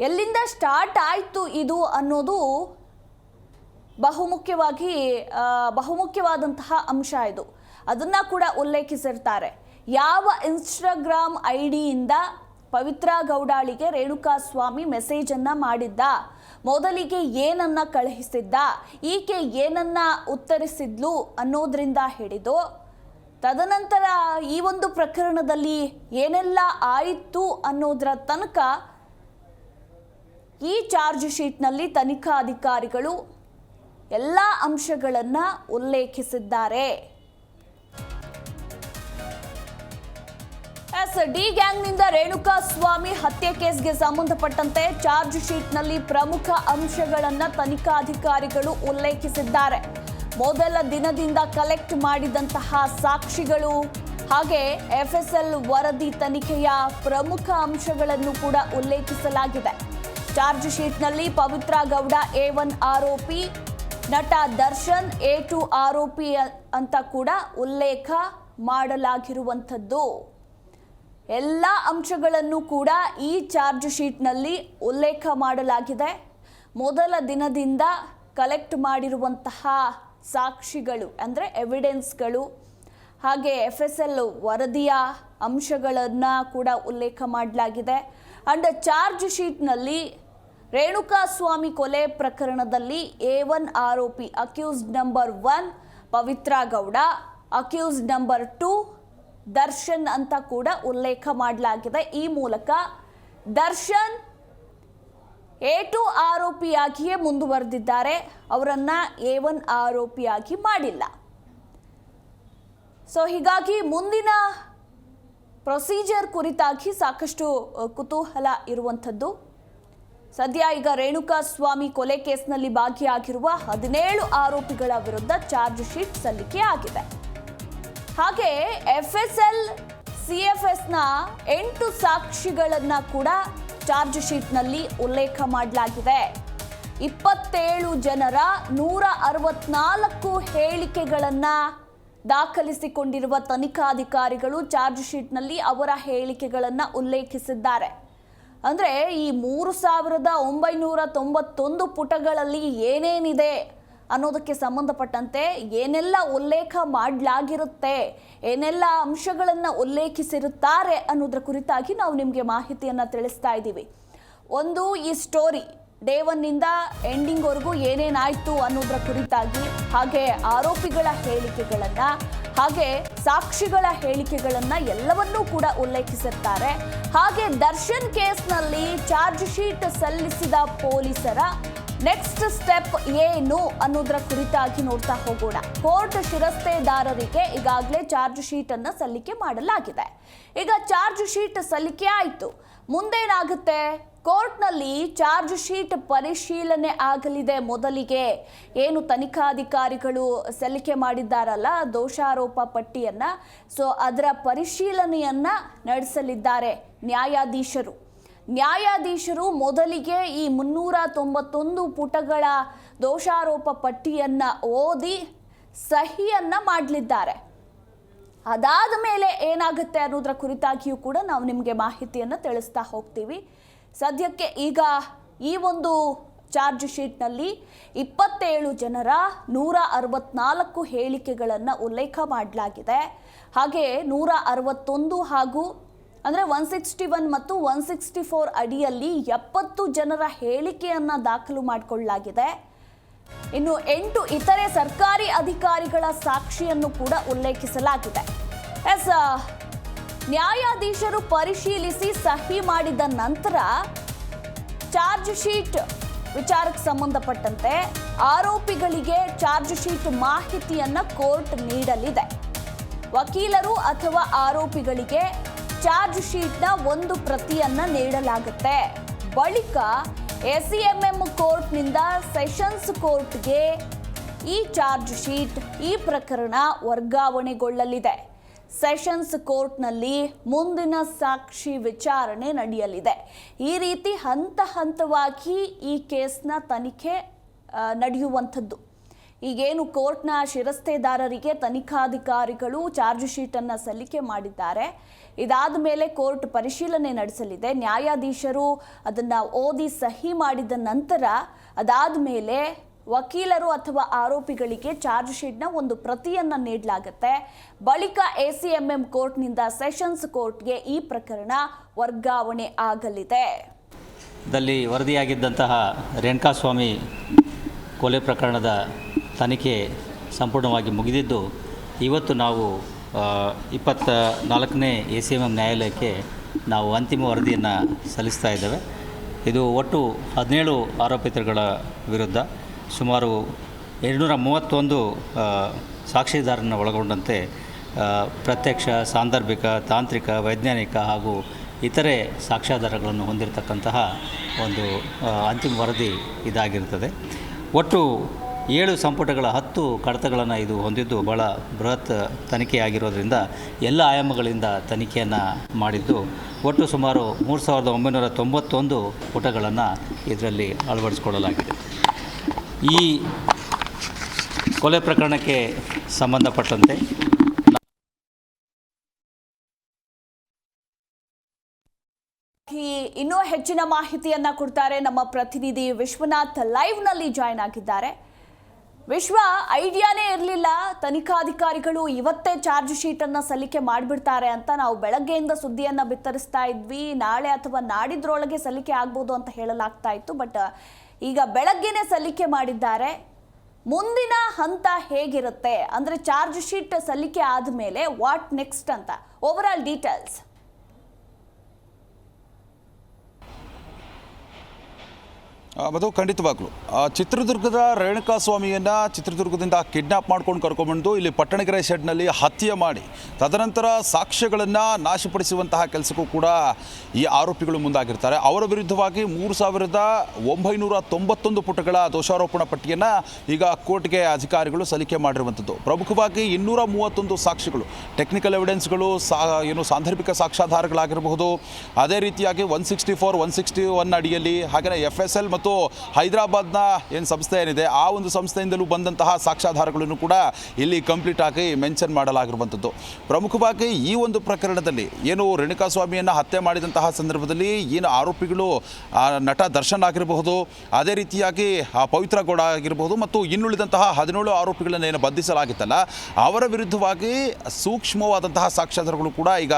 ಎಲ್ಲಿಂದ ಸ್ಟಾರ್ಟ್ ಆಯಿತು ಇದು ಅನ್ನೋದು ಬಹುಮುಖ್ಯವಾಗಿ ಬಹುಮುಖ್ಯವಾದಂತಹ ಅಂಶ ಇದು. ಅದನ್ನ ಕೂಡ ಉಲ್ಲೇಖಿಸಿರ್ತಾರೆ. ಯಾವ ಇನ್ಸ್ಟಾಗ್ರಾಮ್ ಐ ಡಿಯಿಂದ ಪವಿತ್ರ ಗೌಡಾಳಿಗೆ ರೇಣುಕಾ ಸ್ವಾಮಿ ಮೆಸೇಜನ್ನು ಮಾಡಿದ್ದ? ಮೊದಲಿಗೆ ಏನನ್ನ ಕಳುಹಿಸಿದ್ದ? ಈಕೆ ಏನನ್ನ ಉತ್ತರಿಸಿದ್ಲು ಅನ್ನೋದ್ರಿಂದ ಹಿಡಿದು, ತದನಂತರ ಈ ಒಂದು ಪ್ರಕರಣದಲ್ಲಿ ಏನೆಲ್ಲ ಆಯಿತು ಅನ್ನೋದರ ತನಕ ಈ ಚಾರ್ಜ್ ಶೀಟ್ನಲ್ಲಿ ತನಿಖಾ ಅಧಿಕಾರಿಗಳು ಎಲ್ಲ ಅಂಶಗಳನ್ನು ಉಲ್ಲೇಖಿಸಿದ್ದಾರೆ. ಎಸ್ ಡಿ ಗ್ಯಾಂಗ್ನಿಂದ ರೇಣುಕಾ ಸ್ವಾಮಿ ಹತ್ಯೆ ಕೇಸ್ಗೆ ಸಂಬಂಧಪಟ್ಟಂತೆ ಚಾರ್ಜ್ ಶೀಟ್ನಲ್ಲಿ ಪ್ರಮುಖ ಅಂಶಗಳನ್ನು ತನಿಖಾಧಿಕಾರಿಗಳು ಉಲ್ಲೇಖಿಸಿದ್ದಾರೆ. ಮೊದಲ ದಿನದಿಂದ ಕಲೆಕ್ಟ್ ಮಾಡಿದಂತಹ ಸಾಕ್ಷಿಗಳು ಹಾಗೆ ಎಫ್ಎಸ್ಎಲ್ ವರದಿ ತನಿಖೆಯ ಪ್ರಮುಖ ಅಂಶಗಳನ್ನು ಕೂಡ ಉಲ್ಲೇಖಿಸಲಾಗಿದೆ. ಚಾರ್ಜ್ ಶೀಟ್ನಲ್ಲಿ ಪವಿತ್ರ ಗೌಡ ಎ ಒನ್ ಆರೋಪಿ, ನಟ ದರ್ಶನ್ ಎ ಟು ಆರೋಪಿ ಅಂತ ಕೂಡ ಉಲ್ಲೇಖ ಮಾಡಲಾಗಿರುವಂಥದ್ದು. ಎಲ್ಲ ಅಂಶಗಳನ್ನು ಕೂಡ ಈ ಚಾರ್ಜ್ ಶೀಟ್ನಲ್ಲಿ ಉಲ್ಲೇಖ ಮಾಡಲಾಗಿದೆ. ಮೊದಲ ದಿನದಿಂದ ಕಲೆಕ್ಟ್ ಮಾಡಿರುವಂತಹ ಸಾಕ್ಷಿಗಳು, ಅಂದರೆ ಎವಿಡೆನ್ಸ್ಗಳು ಹಾಗೆ ಎಫ್ ಎಸ್ ಎಲ್ ವರದಿಯ ಅಂಶಗಳನ್ನು ಕೂಡ ಉಲ್ಲೇಖ ಮಾಡಲಾಗಿದೆ. ಅಂಡ್ ಚಾರ್ಜ್ ಶೀಟ್ನಲ್ಲಿ ರೇಣುಕಾಸ್ವಾಮಿ ಕೊಲೆ ಪ್ರಕರಣದಲ್ಲಿ ಎ ಒನ್ ಆರೋಪಿ accused number one Pavithra Gowda accused number two Darshan ಅಂತ ಕೂಡ ಉಲ್ಲೇಖ ಮಾಡಲಾಗಿದೆ. ಈ ಮೂಲಕ ದರ್ಶನ್ ಟು ಆರೋಪಿಯಾಗಿಯೇ ಮುಂದುವರೆದಿದ್ದಾರೆ. ಅವರನ್ನ ಎ ಒನ್ ಆರೋಪಿಯಾಗಿ ಮಾಡಿಲ್ಲ. ಸೊ, ಹೀಗಾಗಿ ಮುಂದಿನ ಪ್ರೊಸೀಜರ್ ಕುರಿತಾಗಿ ಸಾಕಷ್ಟು ಕುತೂಹಲ ಇರುವಂಥದ್ದು. ಸದ್ಯ ಈಗ ರೇಣುಕಾ ಸ್ವಾಮಿ ಕೊಲೆ ಕೇಸ್ನಲ್ಲಿ ಭಾಗಿಯಾಗಿರುವ ಹದಿನೇಳು ಆರೋಪಿಗಳ ವಿರುದ್ಧ ಚಾರ್ಜ್ ಶೀಟ್ ಸಲ್ಲಿಕೆ ಆಗಿದೆ. ಹಾಗೆ F S L C F ಎಸ್ನ ಎಂಟು ಸಾಕ್ಷಿಗಳನ್ನ ಕೂಡ ಚಾರ್ಜ್ ಶೀಟ್ನಲ್ಲಿ ಉಲ್ಲೇಖ ಮಾಡಲಾಗಿದೆ. ಇಪ್ಪತ್ತೇಳು ಜನರ ನೂರ ಅರವತ್ನಾಲ್ಕು ಹೇಳಿಕೆಗಳನ್ನ ದಾಖಲಿಸಿಕೊಂಡಿರುವ ತನಿಖಾಧಿಕಾರಿಗಳು ಚಾರ್ಜ್ ಶೀಟ್ನಲ್ಲಿ ಅವರ ಹೇಳಿಕೆಗಳನ್ನು ಉಲ್ಲೇಖಿಸಿದ್ದಾರೆ. ಅಂದ್ರೆ ಈ ಮೂರು ಸಾವಿರದ ಒಂಬೈನೂರ ತೊಂಬತ್ತೊಂದು ಪುಟಗಳಲ್ಲಿ ಏನೇನಿದೆ? ಅನ್ನೋದಕ್ಕೆ ಸಂಬಂಧಪಟ್ಟಂತೆ ಏನೆಲ್ಲ ಉಲ್ಲೇಖ ಮಾಡಲಾಗಿರುತ್ತೆ, ಏನೆಲ್ಲ ಅಂಶಗಳನ್ನು ಉಲ್ಲೇಖಿಸಿರುತ್ತಾರೆ ಅನ್ನೋದ್ರ ಕುರಿತಾಗಿ ನಾವು ನಿಮಗೆ ಮಾಹಿತಿಯನ್ನು ತಿಳಿಸ್ತಾ ಇದ್ದೀವಿ. ಒಂದು, ಈ ಸ್ಟೋರಿ ಡೇ ಒನ್ನಿಂದ ಎಂಡಿಂಗ್ವರೆಗೂ ಏನೇನಾಯಿತು ಅನ್ನೋದ್ರ ಕುರಿತಾಗಿ, ಹಾಗೆ ಆರೋಪಿಗಳ ಹೇಳಿಕೆಗಳನ್ನು, ಹಾಗೆ ಸಾಕ್ಷಿಗಳ ಹೇಳಿಕೆಗಳನ್ನು ಎಲ್ಲವನ್ನೂ ಕೂಡ ಉಲ್ಲೇಖಿಸುತ್ತಾರೆ ಹಾಗೆ ದರ್ಶನ್ ಕೇಸ್ನಲ್ಲಿ ಚಾರ್ಜ್ ಶೀಟ್ ಸಲ್ಲಿಸಿದ ಪೊಲೀಸರ ನೆಕ್ಸ್ಟ್ ಸ್ಟೆಪ್ ಏನು ಅನ್ನೋದರ ಕುರಿತಾಗಿ ನೋಡ್ತಾ ಹೋಗೋಣ. ಕೋರ್ಟ್ ಶಿರಸ್ತೆದಾರರಿಗೆ ಈಗಾಗಲೇ ಚಾರ್ಜ್ ಶೀಟ್ ಅನ್ನ ಸಲ್ಲಿಕೆ ಮಾಡಲಾಗಿದೆ. ಈಗ ಚಾರ್ಜ್ ಶೀಟ್ ಸಲ್ಲಿಕೆ ಆಯಿತು. ಮುಂದೇನಾಗುತ್ತೆ? ಕೋರ್ಟ್ನಲ್ಲಿ ಚಾರ್ಜ್ ಶೀಟ್ ಪರಿಶೀಲನೆ ಆಗಲಿದೆ ಮೊದಲಿಗೆ. ಏನು ತನಿಖಾಧಿಕಾರಿಗಳು ಸಲ್ಲಿಕೆ ಮಾಡಿದ್ದಾರಲ್ಲ, ದೋಷಾರೋಪ ಪಟ್ಟಿಯನ್ನ. ಸೊ ಅದರ ಪರಿಶೀಲನೆಯನ್ನ ನಡೆಸಲಿದ್ದಾರೆ ನ್ಯಾಯಾಧೀಶರು. ನ್ಯಾಯಾಧೀಶರು ಮೊದಲಿಗೆ ಈ ಮುನ್ನೂರ ತೊಂಬತ್ತೊಂದು ಪುಟಗಳ ದೋಷಾರೋಪ ಪಟ್ಟಿಯನ್ನ ಓದಿ ಸಹಿಯನ್ನ ಮಾಡಲಿದ್ದಾರೆ. ಅದಾದ ಮೇಲೆ ಏನಾಗುತ್ತೆ ಅನ್ನೋದರ ಕುರಿತಾಗಿಯೂ ಕೂಡ ನಾವು ನಿಮಗೆ ಮಾಹಿತಿಯನ್ನು ತಿಳಿಸ್ತಾ ಹೋಗ್ತೀವಿ. ಸದ್ಯಕ್ಕೆ ಈಗ ಈ ಒಂದು ಚಾರ್ಜ್ ಶೀಟ್ನಲ್ಲಿ ಇಪ್ಪತ್ತೇಳು ಜನರ ನೂರ ಅರವತ್ನಾಲ್ಕು ಹೇಳಿಕೆಗಳನ್ನು ಉಲ್ಲೇಖ ಮಾಡಲಾಗಿದೆ. ಹಾಗೆ ನೂರ ಅರವತ್ತೊಂದು ಹಾಗೂ ಅಂದರೆ ಒನ್ ಸಿಕ್ಸ್ಟಿ ಒನ್ ಮತ್ತು ಒನ್ ಸಿಕ್ಸ್ಟಿ ಫೋರ್ ಅಡಿಯಲ್ಲಿ ಎಪ್ಪತ್ತು ಜನರ ಹೇಳಿಕೆಯನ್ನು ದಾಖಲು ಮಾಡಿಕೊಳ್ಳಲಾಗಿದೆ. ಇನ್ನು ಎಂಟು ಇತರೆ ಸರ್ಕಾರಿ ಅಧಿಕಾರಿಗಳ ಸಾಕ್ಷಿಯನ್ನು ಕೂಡ ಉಲ್ಲೇಖಿಸಲಾಗಿದೆ. ಎಸ್ ನ್ಯಾಯಾಧೀಶರು ಪರಿಶೀಲಿಸಿ ಸಹಿ ಮಾಡಿದ ನಂತರ ಚಾರ್ಜ್ ಶೀಟ್ ವಿಚಾರಕ್ಕೆ ಸಂಬಂಧಪಟ್ಟಂತೆ ಆರೋಪಿಗಳಿಗೆ ಚಾರ್ಜ್ ಶೀಟ್ ಮಾಹಿತಿಯನ್ನು ಕೋರ್ಟ್ ನೀಡಲಿದೆ. ವಕೀಲರು ಅಥವಾ ಆರೋಪಿಗಳಿಗೆ ಚಾರ್ಜ್ ಶೀಟ್ನ ಒಂದು ಪ್ರತಿಯನ್ನ ನೀಡಲಾಗುತ್ತೆ. ಬಳಿಕ ಎಸಿಎಂಎಂ ಕೋರ್ಟ್ನಿಂದ ಸೆಷನ್ಸ್ ಕೋರ್ಟ್ಗೆ ಈ ಚಾರ್ಜ್ ಶೀಟ್, ಈ ಪ್ರಕರಣ ವರ್ಗಾವಣೆಗೊಳ್ಳಲಿದೆ. ಸೆಷನ್ಸ್ ಕೋರ್ಟ್ನಲ್ಲಿ ಮುಂದಿನ ಸಾಕ್ಷಿ ವಿಚಾರಣೆ ನಡೆಯಲಿದೆ. ಈ ರೀತಿ ಹಂತ ಹಂತವಾಗಿ ಈ ಕೇಸ್ನ ತನಿಖೆ ನಡೆಯುವಂಥದ್ದು. ಈಗೇನು ಕೋರ್ಟ್ನ ಶಿರಸ್ತೆದಾರರಿಗೆ ತನಿಖಾಧಿಕಾರಿಗಳು ಚಾರ್ಜ್ ಶೀಟನ್ನು ಸಲ್ಲಿಕೆ ಮಾಡಿದ್ದಾರೆ. ಇದಾದ ಮೇಲೆ ಕೋರ್ಟ್ ಪರಿಶೀಲನೆ ನಡೆಸಲಿದೆ. ನ್ಯಾಯಾಧೀಶರು ಅದನ್ನು ಓದಿ ಸಹಿ ಮಾಡಿದ ನಂತರ ಅದಾದ ಮೇಲೆ ವಕೀಲರು ಅಥವಾ ಆರೋಪಿಗಳಿಗೆ ಚಾರ್ಜ್ ಶೀಟ್ನ ಒಂದು ಪ್ರತಿಯನ್ನು ನೀಡಲಾಗುತ್ತೆ. ಬಳಿಕ ಎ ಸಿ ಎಂ ಎಂ ಕೋರ್ಟ್ನಿಂದ ಸೆಷನ್ಸ್ ಕೋರ್ಟ್ಗೆ ಈ ಪ್ರಕರಣ ವರ್ಗಾವಣೆ ಆಗಲಿದೆ.
ದಲ್ಲಿ ವರದಿಯಾಗಿದ್ದಂತಹ ರೇಣುಕಾಸ್ವಾಮಿ ಕೊಲೆ ಪ್ರಕರಣದ ತನಿಖೆ ಸಂಪೂರ್ಣವಾಗಿ ಮುಗಿದಿದ್ದು, ಇವತ್ತು ನಾವು ಇಪ್ಪತ್ತ ನಾಲ್ಕನೇ ಎ ಸಿ ಎಂ ಎಂ ನ್ಯಾಯಾಲಯಕ್ಕೆ ನಾವು ಅಂತಿಮ ವರದಿಯನ್ನು ಸಲ್ಲಿಸ್ತಾ ಇದ್ದೇವೆ. ಇದು ಒಟ್ಟು ಹದಿನೇಳು ಆರೋಪಿತರುಗಳ ವಿರುದ್ಧ ಸುಮಾರು ಎರಡುನೂರ ಮೂವತ್ತೊಂದು ಸಾಕ್ಷಿದಾರರನ್ನು ಒಳಗೊಂಡಂತೆ ಪ್ರತ್ಯಕ್ಷ, ಸಾಂದರ್ಭಿಕ, ತಾಂತ್ರಿಕ, ವೈಜ್ಞಾನಿಕ ಹಾಗೂ ಇತರೆ ಸಾಕ್ಷ್ಯಾಧಾರಗಳನ್ನು ಹೊಂದಿರತಕ್ಕಂತಹ ಒಂದು ಅಂತಿಮ ವರದಿ ಇದಾಗಿರುತ್ತದೆ ಒಟ್ಟು ಏಳು ಸಂಪುಟಗಳ ಹತ್ತು ಕಡತಗಳನ್ನು ಇದು ಹೊಂದಿದ್ದು ಬಹಳ ಬೃಹತ್ ತನಿಖೆಯಾಗಿರೋದ್ರಿಂದ ಎಲ್ಲ ಆಯಾಮಗಳಿಂದ ತನಿಖೆಯನ್ನು ಮಾಡಿದ್ದು. ಒಟ್ಟು ಸುಮಾರು ಮೂರು ಸಾವಿರದ ಒಂಬೈನೂರ ತೊಂಬತ್ತೊಂದು ಪುಟಗಳನ್ನು ಇದರಲ್ಲಿ ಅಳವಡಿಸಿಕೊಳ್ಳಲಾಗಿದೆ. ಈ ಕೊಲೆ ಪ್ರಕರಣಕ್ಕೆ ಸಂಬಂಧಪಟ್ಟಂತೆ
ಇನ್ನೂ ಹೆಚ್ಚಿನ ಮಾಹಿತಿಯನ್ನ ಕೊಡ್ತಾರೆ ನಮ್ಮ ಪ್ರತಿನಿಧಿ ವಿಶ್ವನಾಥ್ ಲೈವ್ನಲ್ಲಿ ಜಾಯ್ನ್ ಆಗಿದ್ದಾರೆ. ವಿಶ್ವ ಐಡಿಯಾನೇ ಇರಲಿಲ್ಲ. ತನಿಖಾಧಿಕಾರಿಗಳು ಇವತ್ತೇ ಚಾರ್ಜ್ ಶೀಟ್ ಅನ್ನ ಸಲ್ಲಿಕೆ ಮಾಡಿಬಿಡ್ತಾರೆ ಅಂತ ನಾವು ಬೆಳಗ್ಗೆಯಿಂದ ಸುದ್ದಿಯನ್ನು ಬಿತ್ತರಿಸ್ತಾ ಇದ್ವಿ. ನಾಳೆ ಅಥವಾ ನಾಡಿದ್ರೊಳಗೆ ಸಲ್ಲಿಕೆ ಆಗ್ಬೋದು ಅಂತ ಹೇಳಲಾಗ್ತಾ ಇತ್ತು. ಬಟ್, ಈಗ ಬೆಳಗ್ಗೆನೆ ಸಲ್ಲಿಕೆ ಮಾಡಿದ್ದಾರೆ. ಮುಂದಿನ ಹಂತ ಹೇಗಿರುತ್ತೆ? ಅಂದ್ರೆ ಚಾರ್ಜ್ ಶೀಟ್ ಸಲ್ಲಿಕೆ ಆದಮೇಲೆ ವಾಟ್ ನೆಕ್ಸ್ಟ್ ಅಂತ? ಓವರ್ ಆಲ್ ಡೀಟೇಲ್ಸ್
ಮಧು ಖಂಡಿತವಾಗ್ಲು ಚಿತ್ರದುರ್ಗದ ರೇಣುಕಾ ಸ್ವಾಮಿಯನ್ನು ಚಿತ್ರದುರ್ಗದಿಂದ ಕಿಡ್ನಾಪ್ ಮಾಡ್ಕೊಂಡು ಕರ್ಕೊಂಡ್ಬಂದು ಇಲ್ಲಿ ಪಟ್ಟಣಗೆರೆ ಶೆಡ್ನಲ್ಲಿ ಹತ್ಯೆ ಮಾಡಿ, ತದನಂತರ ಸಾಕ್ಷ್ಯಗಳನ್ನು ನಾಶಪಡಿಸುವಂತಹ ಕೆಲಸಕ್ಕೂ ಕೂಡ ಈ ಆರೋಪಿಗಳು ಮುಂದಾಗಿರ್ತಾರೆ. ಅವರ ವಿರುದ್ಧವಾಗಿ ಮೂರು ಸಾವಿರದ ಒಂಬೈನೂರ ತೊಂಬತ್ತೊಂದು ಪುಟಗಳ ದೋಷಾರೋಪಣಾ ಪಟ್ಟಿಯನ್ನು ಈಗ ಕೋರ್ಟ್ಗೆ ಅಧಿಕಾರಿಗಳು ಸಲ್ಲಿಕೆ ಮಾಡಿರುವಂಥದ್ದು. ಪ್ರಮುಖವಾಗಿ ಇನ್ನೂರ ಮೂವತ್ತೊಂದು ಸಾಕ್ಷಿಗಳು ಟೆಕ್ನಿಕಲ್ ಎವಿಡೆನ್ಸ್ಗಳು ಸಾ, ಏನು ಸಾಂದರ್ಭಿಕ ಸಾಕ್ಷ್ಯಾಧಾರಗಳಾಗಿರಬಹುದು. ಅದೇ ರೀತಿಯಾಗಿ one sixty four one sixty one ಅಡಿಯಲ್ಲಿ ಹಾಗೆಯೇ ಎಫ್ ಎಸ್ ಎಲ್ ಮತ್ತು ಹೈದರಾಬಾದ್ನ ಏನು ಸಂಸ್ಥೆ ಏನಿದೆ, ಆ ಒಂದು ಸಂಸ್ಥೆಯಿಂದಲೂ ಬಂದಂತಹ ಸಾಕ್ಷ್ಯಾಧಾರಗಳನ್ನು ಕೂಡ ಇಲ್ಲಿ ಕಂಪ್ಲೀಟ್ ಆಗಿ ಮೆನ್ಷನ್ ಮಾಡಲಾಗಿರುವಂಥದ್ದು. ಪ್ರಮುಖವಾಗಿ ಈ ಒಂದು ಪ್ರಕರಣದಲ್ಲಿ ಏನು ರೇಣುಕಾ ಸ್ವಾಮಿಯನ್ನು ಹತ್ಯೆ ಮಾಡಿದಂತಹ ಸಂದರ್ಭದಲ್ಲಿ ಏನು ಆರೋಪಿಗಳು ನಟ ದರ್ಶನ್ ಆಗಿರಬಹುದು, ಅದೇ ರೀತಿಯಾಗಿ ಪವಿತ್ರ ಗೌಡ ಆಗಿರಬಹುದು ಮತ್ತು ಇನ್ನುಳಿದಂತಹ ಹದಿನೇಳು ಆರೋಪಿಗಳನ್ನು ಏನು ಬಂಧಿಸಲಾಗಿತ್ತಲ್ಲ, ಅವರ ವಿರುದ್ಧವಾಗಿ ಸೂಕ್ಷ್ಮವಾದಂತಹ ಸಾಕ್ಷ್ಯಾಧಾರಗಳು ಕೂಡ ಈಗ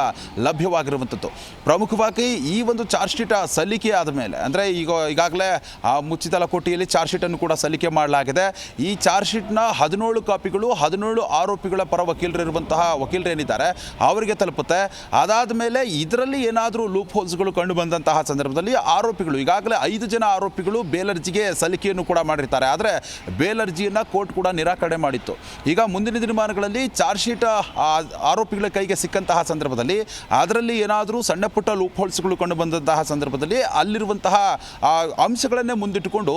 ಲಭ್ಯವಾಗಿರುವಂಥದ್ದು. ಪ್ರಮುಖವಾಗಿ ಈ ಒಂದು ಚಾರ್ಜ್ ಶೀಟ್ ಸಲ್ಲಿಕೆ ಆದ ಮೇಲೆ, ಅಂದರೆ ಈಗ ಈಗಾಗಲೇ ಆ ಮುಚ್ಚಿತಲ ಕೋಟಿಯಲ್ಲಿ ಚಾರ್ಜ್ ಶೀಟನ್ನು ಕೂಡ ಸಲ್ಲಿಕೆ ಮಾಡಲಾಗಿದೆ. ಈ ಚಾರ್ಜ್ ಶೀಟ್ನ ಹದಿನೇಳು ಕಾಪಿಗಳು, ಹದಿನೇಳು ಆರೋಪಿಗಳ ಪರ ವಕೀಲರಿರುವಂತಹ ವಕೀಲರೇನಿದ್ದಾರೆ ಅವರಿಗೆ ತಲುಪುತ್ತೆ. ಅದಾದ ಮೇಲೆ ಇದರಲ್ಲಿ ಏನಾದರೂ ಲೂಪ್ ಹೋಲ್ಸ್ಗಳು ಕಂಡು ಬಂದಂತಹ ಸಂದರ್ಭದಲ್ಲಿ ಆರೋಪಿಗಳು, ಈಗಾಗಲೇ ಐದು ಜನ ಆರೋಪಿಗಳು ಬೇಲ್ ಅರ್ಜಿಗೆ ಸಲ್ಲಿಕೆಯನ್ನು ಕೂಡ ಮಾಡಿರ್ತಾರೆ. ಆದರೆ ಬೇಲ್ ಅರ್ಜಿಯನ್ನು ಕೋರ್ಟ್ ಕೂಡ ನಿರಾಕರಣೆ ಮಾಡಿತ್ತು. ಈಗ ಮುಂದಿನ ದಿನಮಾನಗಳಲ್ಲಿ ಚಾರ್ಜ್ ಶೀಟ್ ಆರೋಪಿಗಳ ಕೈಗೆ ಸಿಕ್ಕಂತಹ ಸಂದರ್ಭದಲ್ಲಿ ಅದರಲ್ಲಿ ಏನಾದರೂ ಸಣ್ಣ ಪುಟ್ಟ ಲೂಪ್ ಹೋಲ್ಸ್ಗಳು ಕಂಡು ಬಂದಂತಹ ಸಂದರ್ಭದಲ್ಲಿ ಅಲ್ಲಿರುವಂತಹ ಆ ಅಂಶಗಳನ್ನೇ ಮುಂದಿಟ್ಟುಕೊಂಡು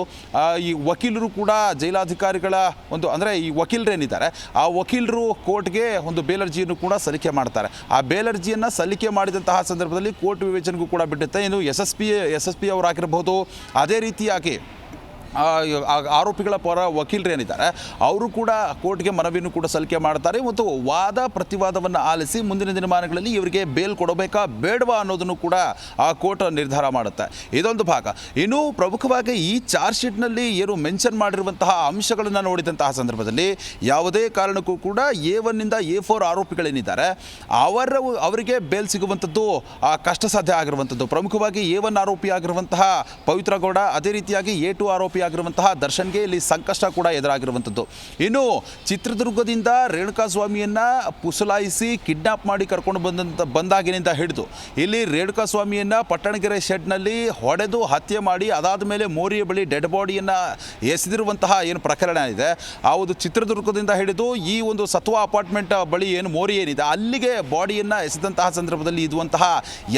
ಈ ವಕೀಲರು ಕೂಡ ಜೈಲಾಧಿಕಾರಿಗಳ ಒಂದು, ಅಂದರೆ ಈ ವಕೀಲರೇನಿದ್ದಾರೆ, ಆ ವಕೀಲರು ಕೋರ್ಟ್ಗೆ ಒಂದು ಬೇಲರ್ಜಿಯನ್ನು ಕೂಡ ಸಲ್ಲಿಕೆ ಮಾಡ್ತಾರೆ. ಆ ಬೇಲರ್ಜಿಯನ್ನು ಸಲ್ಲಿಕೆ ಮಾಡಿದಂತಹ ಸಂದರ್ಭದಲ್ಲಿ ಕೋರ್ಟ್ ವಿವೇಚನೆಗೂ ಕೂಡ ಬಿಡುತ್ತೆ ಇನ್ನು S S P, S S P ಅವರಾಗಿರ್ಬೋದು ಅದೇ ರೀತಿಯಾಗಿ ಆರೋಪಿಗಳ ಪರ ವಕೀಲರೇನಿದ್ದಾರೆ ಅವರು ಕೂಡ ಕೋರ್ಟ್ಗೆ ಮನವಿಯನ್ನು ಕೂಡ ಸಲ್ಲಿಕೆ ಮಾಡ್ತಾರೆ ಮತ್ತು ವಾದ ಪ್ರತಿವಾದವನ್ನು ಆಲಿಸಿ ಮುಂದಿನ ದಿನಮಾನಗಳಲ್ಲಿ ಇವರಿಗೆ ಬೇಲ್ ಕೊಡಬೇಕಾ ಬೇಡವಾ ಅನ್ನೋದನ್ನು ಕೂಡ ಆ ಕೋರ್ಟ್ ನಿರ್ಧಾರ ಮಾಡುತ್ತೆ. ಇದೊಂದು ಭಾಗ. ಇನ್ನು ಪ್ರಮುಖವಾಗಿ ಈ ಚಾರ್ಜ್ ಶೀಟ್ನಲ್ಲಿ ಏನು ಮೆನ್ಷನ್ ಮಾಡಿರುವಂತಹ ಅಂಶಗಳನ್ನು ನೋಡಿದಂತಹ ಸಂದರ್ಭದಲ್ಲಿ ಯಾವುದೇ ಕಾರಣಕ್ಕೂ ಕೂಡ ಎ ಒನ್ನಿಂದ ಎ ಫೋರ್ ಆರೋಪಿಗಳೇನಿದ್ದಾರೆ, ಅವರ, ಅವರಿಗೆ ಬೇಲ್ ಸಿಗುವಂಥದ್ದು ಕಷ್ಟ ಸಾಧ್ಯ ಆಗಿರುವಂಥದ್ದು. ಪ್ರಮುಖವಾಗಿ ಎ ಒನ್ ಆರೋಪಿ ಆಗಿರುವಂತಹ ಪವಿತ್ರ ಗೌಡ, ಅದೇ ರೀತಿಯಾಗಿ ಎ ಟು ಆರೋಪಿ ಆಗಿರುವಂತಹ ದರ್ಶನ್ಗೆ ಇಲ್ಲಿ ಸಂಕಷ್ಟ ಕೂಡ ಎದುರಾಗಿರುವಂಥದ್ದು. ಇನ್ನು ಚಿತ್ರದುರ್ಗದಿಂದ ರೇಣುಕಾ ಸ್ವಾಮಿಯನ್ನ ಪುಸಲಾಯಿಸಿ ಕಿಡ್ನಾಪ್ ಮಾಡಿ ಕರ್ಕೊಂಡು ಬಂದಂತ ಬಂದಾಗಿನಿಂದ ಹಿಡಿದು, ಇಲ್ಲಿ ರೇಣುಕಾ ಸ್ವಾಮಿಯನ್ನ ಪಟ್ಟಣಗೆರೆ ಶೆಡ್ನಲ್ಲಿ ಹೊಡೆದು ಹತ್ಯೆ ಮಾಡಿ ಅದಾದ ಮೇಲೆ ಮೋರಿಯ ಬಳಿ ಡೆಡ್ ಬಾಡಿಯನ್ನು ಎಸೆದಿರುವಂತಹ ಏನು ಪ್ರಕರಣ ಇದೆ. ಆ ಒಂದು ಚಿತ್ರದುರ್ಗದಿಂದ ಹಿಡಿದು ಈ ಒಂದು ಸತ್ವ ಅಪಾರ್ಟ್ಮೆಂಟ್ ಬಳಿ ಏನು ಮೋರಿ ಏನಿದೆ, ಅಲ್ಲಿಗೆ ಬಾಡಿಯನ್ನು ಎಸೆದಂತಹ ಸಂದರ್ಭದಲ್ಲಿ ಇರುವಂತಹ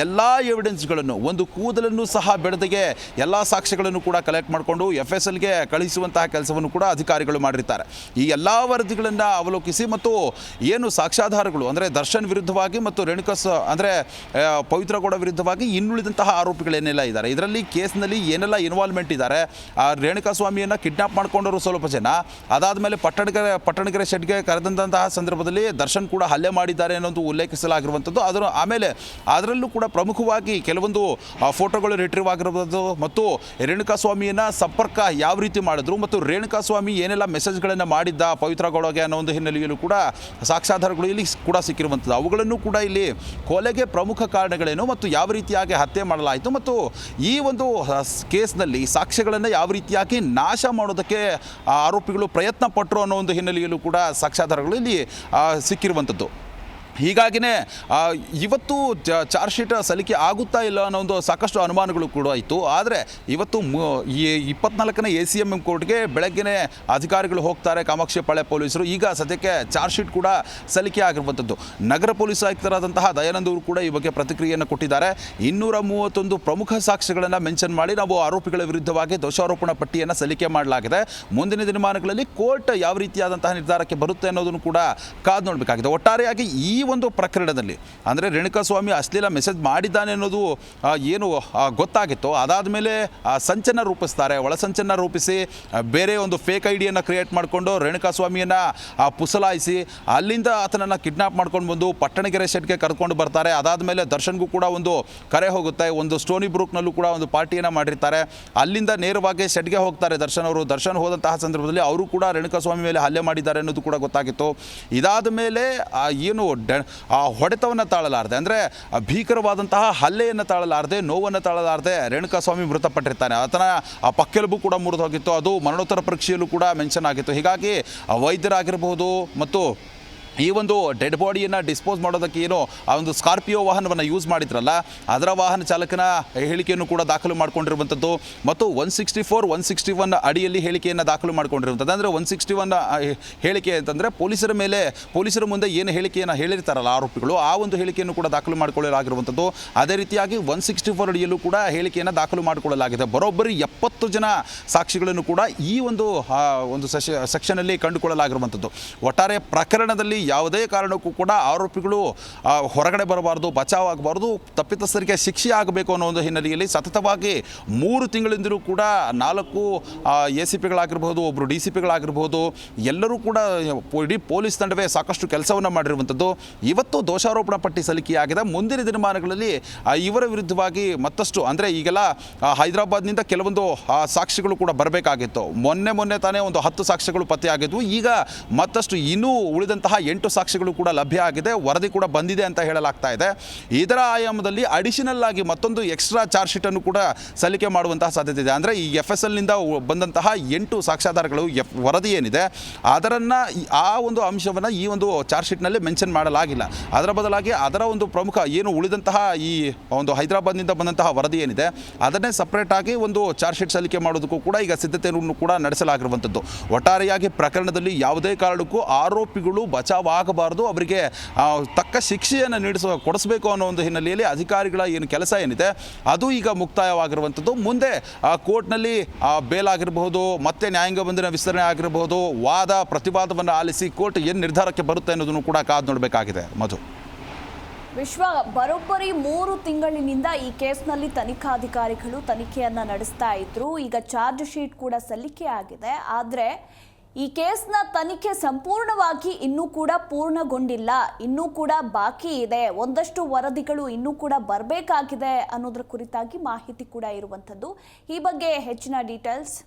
ಎಲ್ಲ ಎವಿಡೆನ್ಸ್ಗಳನ್ನು ಒಂದು ಕೂದಲನ್ನು ಸಹ ಬೆಳೆದಿಗೆ ಎಲ್ಲ ಸಾಕ್ಷ್ಯಗಳನ್ನು ಕೂಡ ಕಲೆಕ್ಟ್ ಮಾಡಿಕೊಂಡು ಎಫ್ ಎಸ್ ಎಲ್ಗೆ ಕಳುಹಿಸುವಂತಹ ಕೆಲಸವನ್ನು ಕೂಡ ಅಧಿಕಾರಿಗಳು ಮಾಡಿರ್ತಾರೆ. ಈ ಎಲ್ಲ ವರದಿಗಳನ್ನು ಅವಲೋಕಿಸಿ ಮತ್ತು ಏನು ಸಾಕ್ಷ್ಯಾಧಾರಗಳು ಅಂದರೆ ದರ್ಶನ್ ವಿರುದ್ಧವಾಗಿ ಮತ್ತು ರೇಣುಕಸ್ ಅಂದರೆ ಪವಿತ್ರಗೌಡ ವಿರುದ್ಧವಾಗಿ ಇನ್ನುಳಿದಂತಹ ಆರೋಪಿಗಳೇನೆಲ್ಲ ಇದ್ದಾರೆ? ಇದರಲ್ಲಿ ಕೇಸ್ನಲ್ಲಿ ಏನೆಲ್ಲ ಇನ್ವಾಲ್ವ್ಮೆಂಟ್ ಇದ್ದಾರೆ? ಆ ರೇಣುಕಾ ಸ್ವಾಮಿಯನ್ನು ಕಿಡ್ನಾಪ್ ಮಾಡ್ಕೊಂಡವರು ಸ್ವಲ್ಪ ಜನ. ಅದಾದ ಮೇಲೆ ಪಟ್ಟಣಗೆರೆ ಪಟ್ಟಣಗೆರೆ ಶೆಡ್ಗೆ ಕರೆದಂತಹ ಸಂದರ್ಭದಲ್ಲಿ ದರ್ಶನ್ ಕೂಡ ಹಲ್ಲೆ ಮಾಡಿದ್ದಾರೆ ಅನ್ನೋದು ಉಲ್ಲೇಖಿಸಲಾಗಿರುವಂಥದ್ದು. ಅದರ, ಆಮೇಲೆ ಅದರಲ್ಲೂ ಕೂಡ ಪ್ರಮುಖವಾಗಿ ಕೆಲವೊಂದು ಫೋಟೋಗಳು ರಿಟ್ರೀವ್ ಆಗಿರ್ಬೋದು ಮತ್ತು ರೇಣುಕಾ ಸ್ವಾಮಿಯನ್ನು ಸಂಪರ್ಕ ಯಾವ ರೀತಿ ಮಾಡಿದ್ರು ಮತ್ತು ರೇಣುಕಾ ಸ್ವಾಮಿ ಏನೆಲ್ಲ ಮೆಸೇಜ್ಗಳನ್ನು ಮಾಡಿದ್ದ ಪವಿತ್ರಗೊಳಗೆ ಅನ್ನೋ ಒಂದು ಹಿನ್ನೆಲೆಯಲ್ಲೂ ಕೂಡ ಸಾಕ್ಷ್ಯಾಧಾರಗಳು ಇಲ್ಲಿ ಕೂಡ ಸಿಕ್ಕಿರುವಂಥದ್ದು. ಅವುಗಳನ್ನು ಕೂಡ ಇಲ್ಲಿ ಕೊಲೆಗೆ ಪ್ರಮುಖ ಕಾರಣಗಳೇನು ಮತ್ತು ಯಾವ ರೀತಿಯಾಗಿ ಹತ್ಯೆ ಮಾಡಲಾಯಿತು ಮತ್ತು ಈ ಒಂದು ಕೇಸ್ನಲ್ಲಿ ಸಾಕ್ಷ್ಯಗಳನ್ನು ಯಾವ ರೀತಿಯಾಗಿ ನಾಶ ಮಾಡೋದಕ್ಕೆ ಆರೋಪಿಗಳು ಪ್ರಯತ್ನ ಪಟ್ಟರು ಅನ್ನೋ ಒಂದು ಹಿನ್ನೆಲೆಯಲ್ಲೂ ಕೂಡ ಸಾಕ್ಷ್ಯಾಧಾರಗಳು ಇಲ್ಲಿ ಸಿಕ್ಕಿರುವಂಥದ್ದು. ಹೀಗಾಗಿನೇ ಆ, ಇವತ್ತು ಚಾರ್ಜ್ ಶೀಟ್ ಸಲ್ಲಿಕೆ ಆಗುತ್ತಾ ಇಲ್ಲ ಅನ್ನೋ ಒಂದು ಸಾಕಷ್ಟು ಅನುಮಾನಗಳು ಕೂಡ ಇತ್ತು. ಆದರೆ ಇವತ್ತು ಈ ಇಪ್ಪತ್ನಾಲ್ಕನೇ ಎ ಸಿ ಎಂ ಎಂ ಕೋರ್ಟ್ಗೆ ಬೆಳಗ್ಗೆನೇ ಅಧಿಕಾರಿಗಳು ಹೋಗ್ತಾರೆ. ಕಾಮಾಕ್ಷಿ ಪಾಳೆ ಪೊಲೀಸರು. ಈಗ ಸದ್ಯಕ್ಕೆ ಚಾರ್ಜ್ ಶೀಟ್ ಕೂಡ ಸಲ್ಲಿಕೆ ಆಗಿರುವಂಥದ್ದು. ನಗರ ಪೊಲೀಸ್ ಆಯುಕ್ತರಾದಂತಹ ದಯಾನಂದ್ ಕೂಡ ಈ ಬಗ್ಗೆ ಪ್ರತಿಕ್ರಿಯೆಯನ್ನು ಕೊಟ್ಟಿದ್ದಾರೆ. ಇನ್ನೂರ ಮೂವತ್ತೊಂದು ಪ್ರಮುಖ ಸಾಕ್ಷ್ಯಗಳನ್ನು ಮೆನ್ಷನ್ ಮಾಡಿ ನಾವು ಆರೋಪಿಗಳ ವಿರುದ್ಧವಾಗಿ ದೋಷಾರೋಪಣ ಪಟ್ಟಿಯನ್ನು ಸಲ್ಲಿಕೆ ಮಾಡಲಾಗಿದೆ. ಮುಂದಿನ ದಿನಮಾನಗಳಲ್ಲಿ ಕೋರ್ಟ್ ಯಾವ ರೀತಿಯಾದಂತಹ ನಿರ್ಧಾರಕ್ಕೆ ಬರುತ್ತೆ ಅನ್ನೋದನ್ನು ಕೂಡ ಕಾದು ನೋಡಬೇಕಾಗಿದೆ. ಒಟ್ಟಾರೆಯಾಗಿ ಈ ಒಂದು ಪ್ರಕರಣದಲ್ಲಿ. ಅಂದರೆ ರೇಣುಕಾ ಸ್ವಾಮಿ ಅಶ್ಲೀಲ ಮೆಸೇಜ್ ಮಾಡಿದ್ದಾನೆ ಅನ್ನೋದು ಏನು ಗೊತ್ತಾಗಿತ್ತು. ಅದಾದ ಮೇಲೆ ಸಂಚನ ರೂಪಿಸ್ತಾರೆ. ಒಳಸಂಚನ ರೂಪಿಸಿ ಬೇರೆ ಒಂದು ಫೇಕ್ ಐಡಿಯನ್ನು ಕ್ರಿಯೇಟ್ ಮಾಡಿಕೊಂಡು ರೇಣುಕಾ ಸ್ವಾಮಿಯನ್ನು ಪುಸಲಾಯಿಸಿ, ಅಲ್ಲಿಂದ ಆತನನ್ನು ಕಿಡ್ನಾಪ್ ಮಾಡ್ಕೊಂಡು ಬಂದು ಪಟ್ಟಣಗೆರೆ ಶೆಡ್ಗೆ ಕರ್ಕೊಂಡು ಬರ್ತಾರೆ. ಅದಾದ ಮೇಲೆ ದರ್ಶನ್ಗೂ ಕೂಡ ಒಂದು ಕರೆ ಹೋಗುತ್ತೆ. ಒಂದು ಸ್ಟೋನಿ ಬ್ರೂಕ್ನಲ್ಲೂ ಕೂಡ ಒಂದು ಪಾರ್ಟಿಯನ್ನು ಮಾಡಿರ್ತಾರೆ. ಅಲ್ಲಿಂದ ನೇರವಾಗಿ ಶೆಡ್ಗೆ ಹೋಗ್ತಾರೆ ದರ್ಶನ್ ಅವರು. ದರ್ಶನ್ ಹೋದಂತಹ ಸಂದರ್ಭದಲ್ಲಿ ಅವರು ಕೂಡ ರೇಣುಕಾ ಸ್ವಾಮಿ ಮೇಲೆ ಹಲ್ಲೆ ಮಾಡಿದ್ದಾರೆ ಅನ್ನೋದು ಕೂಡ ಗೊತ್ತಾಗಿತ್ತು. ಇದಾದ ಮೇಲೆ ಏನು ಆ ಹೊಡೆತವನ್ನು ತಾಳಲಾರದೆ, ಅಂದರೆ ಭೀಕರವಾದಂತಹ ಹಲ್ಲೆಯನ್ನು ತಾಳಲಾರದೆ, ನೋವನ್ನು ತಾಳಲಾರದೆ ರೇಣುಕಾ ಸ್ವಾಮಿ ಮೃತಪಟ್ಟಿರ್ತಾನೆ. ಆತನ ಆ ಪಕ್ಕೆಲುಬು ಕೂಡ ಮುರಿದೋಗಿತ್ತು. ಅದು ಮರಣೋತ್ತರ ಪರೀಕ್ಷೆಯಲ್ಲೂ ಕೂಡ ಮೆನ್ಷನ್ ಆಗಿತ್ತು. ಹೀಗಾಗಿ ಆ ವೈದ್ಯರಾಗಿರ್ಬೋದು ಮತ್ತು ಈ ಒಂದು ಡೆಡ್ ಬಾಡಿಯನ್ನು ಡಿಸ್ಪೋಸ್ ಮಾಡೋದಕ್ಕೆ ಏನು ಆ ಒಂದು ಸ್ಕಾರ್ಪಿಯೋ ವಾಹನವನ್ನು ಯೂಸ್ ಮಾಡಿದ್ರಲ್ಲ, ಅದರ ವಾಹನ ಚಾಲಕನ ಹೇಳಿಕೆಯನ್ನು ಕೂಡ ದಾಖಲು ಮಾಡಿಕೊಂಡಿರುವಂಥದ್ದು ಮತ್ತು one sixty four, one sixty one ಅಡಿಯಲ್ಲಿ ಹೇಳಿಕೆಯನ್ನು ದಾಖಲು ಮಾಡಿಕೊಂಡಿರುವಂಥದ್ದು ಅಂದರೆ ಒನ್ ಸಿಕ್ಸ್ಟಿ ಒನ್ ಹೇಳಿಕೆ ಅಂತಂದರೆ ಪೊಲೀಸರ ಮೇಲೆ, ಪೊಲೀಸರ ಮುಂದೆ ಏನು ಹೇಳಿಕೆಯನ್ನು ಹೇಳಿರ್ತಾರಲ್ಲ ಆರೋಪಿಗಳು, ಆ ಒಂದು ಹೇಳಿಕೆಯನ್ನು ಕೂಡ ದಾಖಲು ಮಾಡಿಕೊಳ್ಳಲಾಗಿರುವಂಥದ್ದು ಅದೇ ರೀತಿಯಾಗಿ ಒನ್ ಸಿಕ್ಸ್ಟಿ ಫೋರ್ ಅಡಿಯಲ್ಲೂ ಕೂಡ ಹೇಳಿಕೆಯನ್ನು ದಾಖಲು ಮಾಡಿಕೊಳ್ಳಲಾಗಿದೆ. ಬರೋಬ್ಬರಿ ಎಪ್ಪತ್ತು ಜನ ಸಾಕ್ಷಿಗಳನ್ನು ಕೂಡ ಈ ಒಂದು ಒಂದು ಸೆಷ ಸೆಕ್ಷನಲ್ಲಿ ಕಂಡುಕೊಳ್ಳಲಾಗಿರುವಂಥದ್ದು ಒಟ್ಟಾರೆ ಪ್ರಕರಣದಲ್ಲಿ ಯಾವುದೇ ಕಾರಣಕ್ಕೂ ಕೂಡ ಆರೋಪಿಗಳು ಹೊರಗಡೆ ಬರಬಾರ್ದು ಬಚಾವ್ ಆಗಬಾರ್ದು ತಪ್ಪಿತಸ್ಥರಿಗೆ ಶಿಕ್ಷೆ ಆಗಬೇಕು ಅನ್ನೋ ಒಂದು ಹಿನ್ನೆಲೆಯಲ್ಲಿ ಸತತವಾಗಿ ಮೂರು ತಿಂಗಳಿಂದಲೂ ಕೂಡ ನಾಲ್ಕು ಎ ಸಿ ಪಿಗಳಾಗಿರ್ಬೋದು ಒಬ್ಬರು ಡಿ ಸಿ ಪಿಗಳಾಗಿರ್ಬೋದು ಎಲ್ಲರೂ ಕೂಡ ಇಡೀ ಪೊಲೀಸ್ ತಂಡವೇ ಸಾಕಷ್ಟು ಕೆಲಸವನ್ನು ಮಾಡಿರುವಂಥದ್ದು. ಇವತ್ತು ದೋಷಾರೋಪಣಾ ಪಟ್ಟಿ ಸಲ್ಲಿಕೆಯಾಗಿದೆ. ಮುಂದಿನ ದಿನಮಾನಗಳಲ್ಲಿ ಇವರ ವಿರುದ್ಧವಾಗಿ ಮತ್ತಷ್ಟು, ಅಂದರೆ ಈಗೆಲ್ಲ ಹೈದರಾಬಾದ್ನಿಂದ ಕೆಲವೊಂದು ಸಾಕ್ಷಿಗಳು ಕೂಡ ಬರಬೇಕಾಗಿತ್ತು. ಮೊನ್ನೆ ಮೊನ್ನೆ ತಾನೇ ಒಂದು ಹತ್ತು ಸಾಕ್ಷಿಗಳು ಪತ್ತೆಯಾಗಿದ್ವು. ಈಗ ಮತ್ತಷ್ಟು ಇನ್ನೂ ಉಳಿದಂತಹ ಎಂಟು ಸಾಕ್ಷಿಗಳು ಕೂಡ ಲಭ್ಯ ಆಗಿದೆ, ವರದಿ ಕೂಡ ಬಂದಿದೆ ಅಂತ ಹೇಳಲಾಗ್ತಾ ಇದೆ. ಇದರ ಆಯಾಮದಲ್ಲಿ ಅಡಿಷನಲ್ ಆಗಿ ಮತ್ತೊಂದು ಎಕ್ಸ್ಟ್ರಾ ಚಾರ್ಜ್ ಶೀಟನ್ನು ಕೂಡ ಸಲ್ಲಿಕೆ ಮಾಡುವಂತಹ ಸಾಧ್ಯತೆ ಇದೆ. ಅಂದರೆ ಈ ಎಫ್ ಎಸ್ ಎಲ್ನಿಂದ ಬಂದಂತಹ ಎಂಟು ಸಾಕ್ಷ್ಯಾಧಾರಗಳು ಎಫ್ ವರದಿ ಏನಿದೆ, ಅದರನ್ನು ಆ ಒಂದು ಅಂಶವನ್ನು ಈ ಒಂದು ಚಾರ್ಜ್ ಶೀಟ್ನಲ್ಲಿ ಮೆನ್ಷನ್ ಮಾಡಲಾಗಿಲ್ಲ. ಅದರ ಬದಲಾಗಿ ಅದರ ಒಂದು ಪ್ರಮುಖ ಏನು ಉಳಿದಂತಹ ಈ ಒಂದು ಹೈದರಾಬಾದ್ನಿಂದ ಬಂದಂತಹ ವರದಿ ಏನಿದೆ, ಅದನ್ನೇ ಸಪ್ರೇಟ್ ಆಗಿ ಒಂದು ಚಾರ್ಜ್ ಶೀಟ್ ಸಲ್ಲಿಕೆ ಮಾಡೋದಕ್ಕೂ ಕೂಡ ಈಗ ಸಿದ್ಧತೆಯನ್ನು ಕೂಡ ನಡೆಸಲಾಗಿರುವಂಥದ್ದು. ಒಟ್ಟಾರೆಯಾಗಿ ಪ್ರಕರಣದಲ್ಲಿ ಯಾವುದೇ ಕಾರಣಕ್ಕೂ ಆರೋಪಿಗಳು ಬಚಾವಾಗಬಾರದು ಅವರಿಗೆ ತಕ್ಕ ಶಿಕ್ಷೆಯನ್ನು ನೀಡಿಸ, ಕೊಡಿಸಬೇಕು ಅನ್ನೋ ಒಂದು ಹಿನ್ನೆಲೆಯಲ್ಲಿ ಅಧಿಕಾರಿಗಳ ಏನು ಕೆಲಸ ಏನಿದೆ, ಅದು ಈಗ ಮುಕ್ತಾಯವಾಗಿರುವಂಥದ್ದು. ಮುಂದೆ ಕೋರ್ಟ್ನಲ್ಲಿ ಬೇಲ್ ಆಗಿರಬಹುದು ಮತ್ತೆ ನ್ಯಾಯಾಂಗ ಬಂಧನ ವಿಸ್ತರಣೆ ಆಗಿರಬಹುದು, ವಾದ, ಪ್ರತಿವಾದವನ್ನು ಆಲಿಸಿ ಕೋರ್ಟ್ ಏನು ನಿರ್ಧಾರಕ್ಕೆ ಬರುತ್ತೆ ಅನ್ನೋದನ್ನು ಕೂಡ ಕಾದು ನೋಡಬೇಕಾಗಿದೆ. ಮಧು.
ವಿಶ್ವ ಬರೋಬ್ಬರಿ ಮೂರು ತಿಂಗಳಿನಿಂದ ಈ ಕೇಸ್ನಲ್ಲಿ ತನಿಖಾಧಿಕಾರಿಗಳು ತನಿಖೆಯನ್ನ ನಡೆಸ್ತಾ ಇದ್ರು. ಈಗ ಚಾರ್ಜ್ ಶೀಟ್ ಕೂಡ ಸಲ್ಲಿಕೆ ಆಗಿದೆ ಆದರೆ ಈ ಕೇಸ್ನ ತನಿಖೆ ಸಂಪೂರ್ಣವಾಗಿ ಇನ್ನೂ ಕೂಡ ಪೂರ್ಣಗೊಂಡಿಲ್ಲ. ಇನ್ನೂ ಕೂಡ ಬಾಕಿ ಇದೆ. ಒಂದಷ್ಟು ವರದಿಗಳು ಇನ್ನೂ ಕೂಡ ಬರಬೇಕಾಗಿದೆ ಅನ್ನೋದ್ರ ಕುರಿತಾಗಿ ಮಾಹಿತಿ ಕೂಡ ಇರುವಂಥದ್ದು. ಈ ಬಗ್ಗೆ ಹೆಚ್ಚಿನ ಡೀಟೇಲ್ಸ್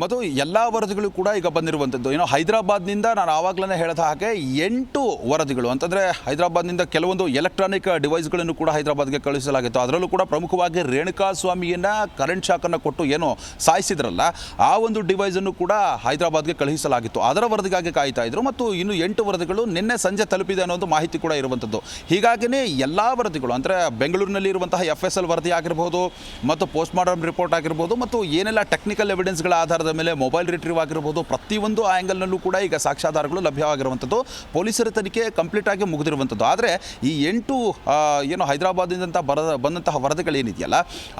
ಮತ್ತು ಎಲ್ಲ ವರದಿಗಳು ಕೂಡ ಈಗ ಬಂದಿರುವಂಥದ್ದು ಏನೋ ಹೈದರಾಬಾದ್ನಿಂದ ನಾನು ಆವಾಗಲೇ ಹೇಳಿದ ಹಾಗೆ ಎಂಟು ವರದಿಗಳು. ಅಂತಂದರೆ ಹೈದರಾಬಾದ್ನಿಂದ ಕೆಲವೊಂದು ಎಲೆಕ್ಟ್ರಾನಿಕ್ ಡಿವೈಸ್ಗಳನ್ನು ಕೂಡ ಹೈದರಾಬಾದ್ಗೆ ಕಳುಹಿಸಲಾಗಿತ್ತು. ಅದರಲ್ಲೂ ಕೂಡ ಪ್ರಮುಖವಾಗಿ ರೇಣುಕಾ ಸ್ವಾಮಿಯನ್ನು ಕರೆಂಟ್ ಶಾಕನ್ನು ಕೊಟ್ಟು ಏನೋ ಸಾಯಿಸಿದ್ರಲ್ಲ, ಆ ಒಂದು ಡಿವೈಸನ್ನು ಕೂಡ ಹೈದರಾಬಾದ್ಗೆ ಕಳುಹಿಸಲಾಗಿತ್ತು. ಅದರ ವರದಿಗಾಗಿ ಕಾಯ್ತಾ ಇದ್ರು. ಮತ್ತು ಇನ್ನು ಎಂಟು ವರದಿಗಳು ನಿನ್ನೆ ಸಂಜೆ ತಲುಪಿದೆ ಅನ್ನೋ ಒಂದು ಮಾಹಿತಿ ಕೂಡ ಇರುವಂಥದ್ದು ಹೀಗಾಗಿಯೇ ಎಲ್ಲ ವರದಿಗಳು, ಅಂದರೆ ಬೆಂಗಳೂರಿನಲ್ಲಿ ಇರುವಂತಹ ಎಫ್ ಎಸ್ ಎಲ್ ವರದಿ ಆಗಿರ್ಬೋದು, ಮತ್ತು ಪೋಸ್ಟ್ ಮಾರ್ಟಮ್ ರಿಪೋರ್ಟ್ ಆಗಿರ್ಬೋದು, ಮತ್ತು ಏನೆಲ್ಲ ಟೆಕ್ನಿಕಲ್ ಎವಿಡೆನ್ಸ್ಗಳ ಆಧಾರದ ಮೇಲೆ ಮೊಬೈಲ್ ರಿಟ್ರೀವ್ ಆಗಿರ್ಬೋದು, ಪ್ರತಿಯೊಂದು ಆ್ಯಂಗಲ್ನಲ್ಲೂ ಕೂಡ ಈಗ ಸಾಕ್ಷ್ಯಾಧಾರಗಳು ಲಭ್ಯವಾಗಿರುವಂಥದ್ದು. ಪೊಲೀಸರ ತನಿಖೆ ಕಂಪ್ಲೀಟ್ ಆಗಿ ಮುಗಿದಿರುವಂಥದ್ದು. ಆದರೆ ಈ ಎಂಟು ಏನು ಹೈದರಾಬಾದ್ನಿಂದ ಬರ, ಬಂದಂತಹ ವರದಿಗಳೇನಿದೆಯಲ್ಲ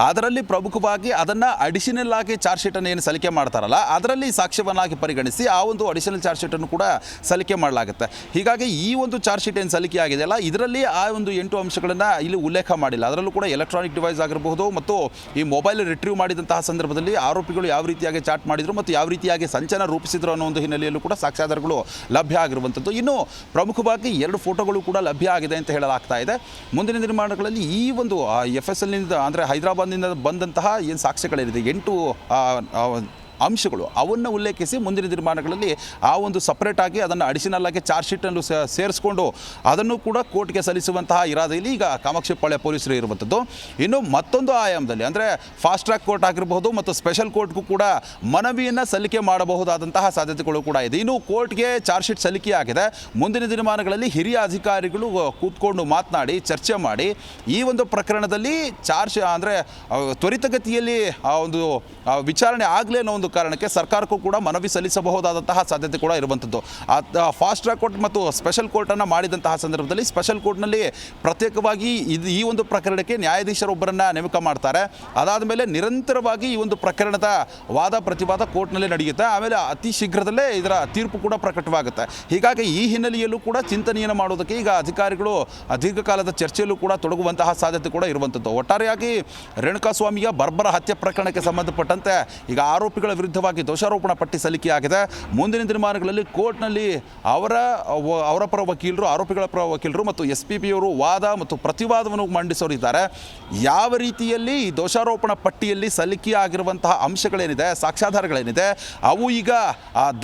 ಅದರಲ್ಲಿ ಪ್ರಮುಖವಾಗಿ ಅದನ್ನು ಅಡಿಷನಲ್ ಆಗಿ ಚಾರ್ಜ್ ಶೀಟನ್ನು ಏನು ಸಲ್ಲಿಕೆ ಮಾಡ್ತಾರಲ್ಲ, ಅದರಲ್ಲಿ ಸಾಕ್ಷ್ಯವನ್ನಾಗಿ ಪರಿಗಣಿಸಿ ಆ ಒಂದು ಅಡಿಷನಲ್ ಚಾರ್ಜ್ ಶೀಟನ್ನು ಕೂಡ ಸಲ್ಲಿಕೆ ಮಾಡಲಾಗುತ್ತೆ. ಹೀಗಾಗಿ ಈ ಒಂದು ಚಾರ್ಜ್ ಶೀಟ್ ಏನು ಸಲ್ಲಿಕೆ ಆಗಿದೆಯಲ್ಲ, ಇದರಲ್ಲಿ ಆ ಒಂದು ಎಂಟು ಅಂಶಗಳನ್ನು ಇಲ್ಲಿ ಉಲ್ಲೇಖ ಮಾಡಿಲ್ಲ. ಅದರಲ್ಲೂ ಕೂಡ ಎಲೆಕ್ಟ್ರಾನಿಕ್ ಡಿವೈಸ್ ಆಗಿರಬಹುದು ಮತ್ತು ಈ ಮೊಬೈಲ್ ರಿಟ್ರೀವ್ ಮಾಡಿದಂತಹ ಸಂದರ್ಭದಲ್ಲಿ ಆರೋಪಿಗಳು ಯಾವ ರೀತಿಯಾಗಿ ಚಾಟ್ ಮಾಡಿದ್ರು ಮತ್ತು ಯಾವ ರೀತಿಯಾಗಿ ಸಂಚನ ರೂಪಿಸಿದ್ರು ಅನ್ನೋ ಒಂದು ಹಿನ್ನೆಲೆಯಲ್ಲೂ ಕೂಡ ಸಾಕ್ಷ್ಯಾಧಾರಗಳು ಲಭ್ಯ ಆಗಿರುವಂಥದ್ದು. ಇನ್ನು ಪ್ರಮುಖವಾಗಿ ಎರಡು ಫೋಟೋಗಳು ಕೂಡ ಲಭ್ಯ ಆಗಿದೆ ಅಂತ ಹೇಳಲಾಗ್ತಾ ಇದೆ. ಮುಂದಿನ ನಿರ್ಮಾಣಗಳಲ್ಲಿ ಈ ಒಂದು ಎಫ್ ಎಸ್ ಎಲ್ನಿಂದ ಅಂದರೆ ಹೈದರಾಬಾದ್ನಿಂದ ಬಂದಂತಹ ಏನು ಸಾಕ್ಷ್ಯಗಳೇನಿದೆ ಎಂಟು ಅಂಶಗಳು. ಅವನ್ನು ಉಲ್ಲೇಖಿಸಿ ಮುಂದಿನ ದಿನಮಾನಗಳಲ್ಲಿ ಆ ಒಂದು ಸಪ್ರೇಟ್ ಆಗಿ ಅದನ್ನು ಅಡಿಷನಲ್ ಆಗಿ ಚಾರ್ಜ್ ಶೀಟನ್ನು ಸೇರಿಸ್ಕೊಂಡು ಅದನ್ನು ಕೂಡ ಕೋರ್ಟ್ಗೆ ಸಲ್ಲಿಸುವಂತಹ ಇರಾದೆಯಲ್ಲಿ ಈಗ ಕಾಮಾಕ್ಷಿಪಾಳ್ಯ ಪೊಲೀಸರು ಇರುವಂಥದ್ದು. ಇನ್ನು ಮತ್ತೊಂದು ಆಯಾಮದಲ್ಲಿ ಅಂದರೆ ಫಾಸ್ಟ್ ಟ್ರ್ಯಾಕ್ ಕೋರ್ಟ್ ಆಗಿರಬಹುದು ಮತ್ತು ಸ್ಪೆಷಲ್ ಕೋರ್ಟ್ಗೂ ಕೂಡ ಮನವಿಯನ್ನು ಸಲ್ಲಿಕೆ ಮಾಡಬಹುದಾದಂತಹ ಸಾಧ್ಯತೆಗಳು ಕೂಡ ಇದೆ. ಇನ್ನು ಕೋರ್ಟ್ಗೆ ಚಾರ್ಜ್ ಶೀಟ್ ಸಲ್ಲಿಕೆ ಆಗಿದೆ. ಮುಂದಿನ ದಿನಮಾನಗಳಲ್ಲಿ ಹಿರಿಯ ಅಧಿಕಾರಿಗಳು ಕೂತ್ಕೊಂಡು ಮಾತನಾಡಿ, ಚರ್ಚೆ ಮಾಡಿ ಈ ಒಂದು ಪ್ರಕರಣದಲ್ಲಿ ಚಾರ್ಜ್ ಅಂದರೆ ತ್ವರಿತಗತಿಯಲ್ಲಿ ಆ ಒಂದು ವಿಚಾರಣೆ ಆಗಲಿ ಅನ್ನೋ ಒಂದು ಕಾರಣಕ್ಕೆ ಸರ್ಕಾರಕ್ಕೂ ಕೂಡ ಮನವಿ ಸಲ್ಲಿಸಬಹುದಾದಂತಹ ಸಾಧ್ಯತೆ ಕೂಡ ಇರುವಂಥದ್ದು. ಫಾಸ್ಟ್ ಟ್ರ್ಯಾಕ್ ಕೋರ್ಟ್ ಮತ್ತು ಸ್ಪೆಷಲ್ ಕೋರ್ಟನ್ನು ಮಾಡಿದಂತಹ ಸಂದರ್ಭದಲ್ಲಿ ಸ್ಪೆಷಲ್ ಕೋರ್ಟ್ನಲ್ಲಿ ಪ್ರತ್ಯೇಕವಾಗಿ ಇದು ಈ ಒಂದು ಪ್ರಕರಣಕ್ಕೆ ನ್ಯಾಯಾಧೀಶರೊಬ್ಬರನ್ನು ನೇಮಕ ಮಾಡ್ತಾರೆ. ಅದಾದ ಮೇಲೆ ನಿರಂತರವಾಗಿ ಈ ಒಂದು ಪ್ರಕರಣದ ವಾದ ಪ್ರತಿವಾದ ಕೋರ್ಟ್ನಲ್ಲಿ ನಡೆಯುತ್ತೆ. ಆಮೇಲೆ ಅತಿ ಶೀಘ್ರದಲ್ಲೇ ಇದರ ತೀರ್ಪು ಕೂಡ ಪ್ರಕಟವಾಗುತ್ತೆ. ಹೀಗಾಗಿ ಈ ಹಿನ್ನೆಲೆಯಲ್ಲೂ ಕೂಡ ಚಿಂತನೆಯನ್ನು ಮಾಡೋದಕ್ಕೆ ಈಗ ಅಧಿಕಾರಿಗಳು ದೀರ್ಘಕಾಲದ ಚರ್ಚೆಯಲ್ಲೂ ಕೂಡ ತೊಡಗುವಂತಹ ಸಾಧ್ಯತೆ ಕೂಡ ಇರುವಂಥದ್ದು. ಒಟ್ಟಾರೆಯಾಗಿ ರೇಣುಕಾಸ್ವಾಮಿಯ ಬರ್ಬರ ಹತ್ಯೆ ಪ್ರಕರಣಕ್ಕೆ ಸಂಬಂಧಪಟ್ಟಂತೆ ಈಗ ಆರೋಪಿಗಳ ವಿರುದ್ಧವಾಗಿ ದೋಷಾರೋಪಣಾ ಪಟ್ಟಿ ಸಲ್ಲಿಕೆಯಾಗಿದೆ ಮುಂದಿನ ದಿನಮಾನಗಳಲ್ಲಿ ಕೋರ್ಟ್ನಲ್ಲಿ ಅವರ ಅವರ ಪರ ವಕೀಲರು, ಆರೋಪಿಗಳ ಪರ ವಕೀಲರು ಮತ್ತು ಎಸ್ ಪಿ ಪಿಯವರು ವಾದ ಮತ್ತು ಪ್ರತಿವಾದವನ್ನು ಮಂಡಿಸೋರಿದ್ದಾರೆ. ಯಾವ ರೀತಿಯಲ್ಲಿ ಈ ದೋಷಾರೋಪಣಾ ಪಟ್ಟಿಯಲ್ಲಿ ಸಲ್ಲಿಕೆ ಆಗಿರುವಂತಹ ಅಂಶಗಳೇನಿದೆ, ಸಾಕ್ಷ್ಯಾಧಾರಗಳೇನಿದೆ, ಅವು ಈಗ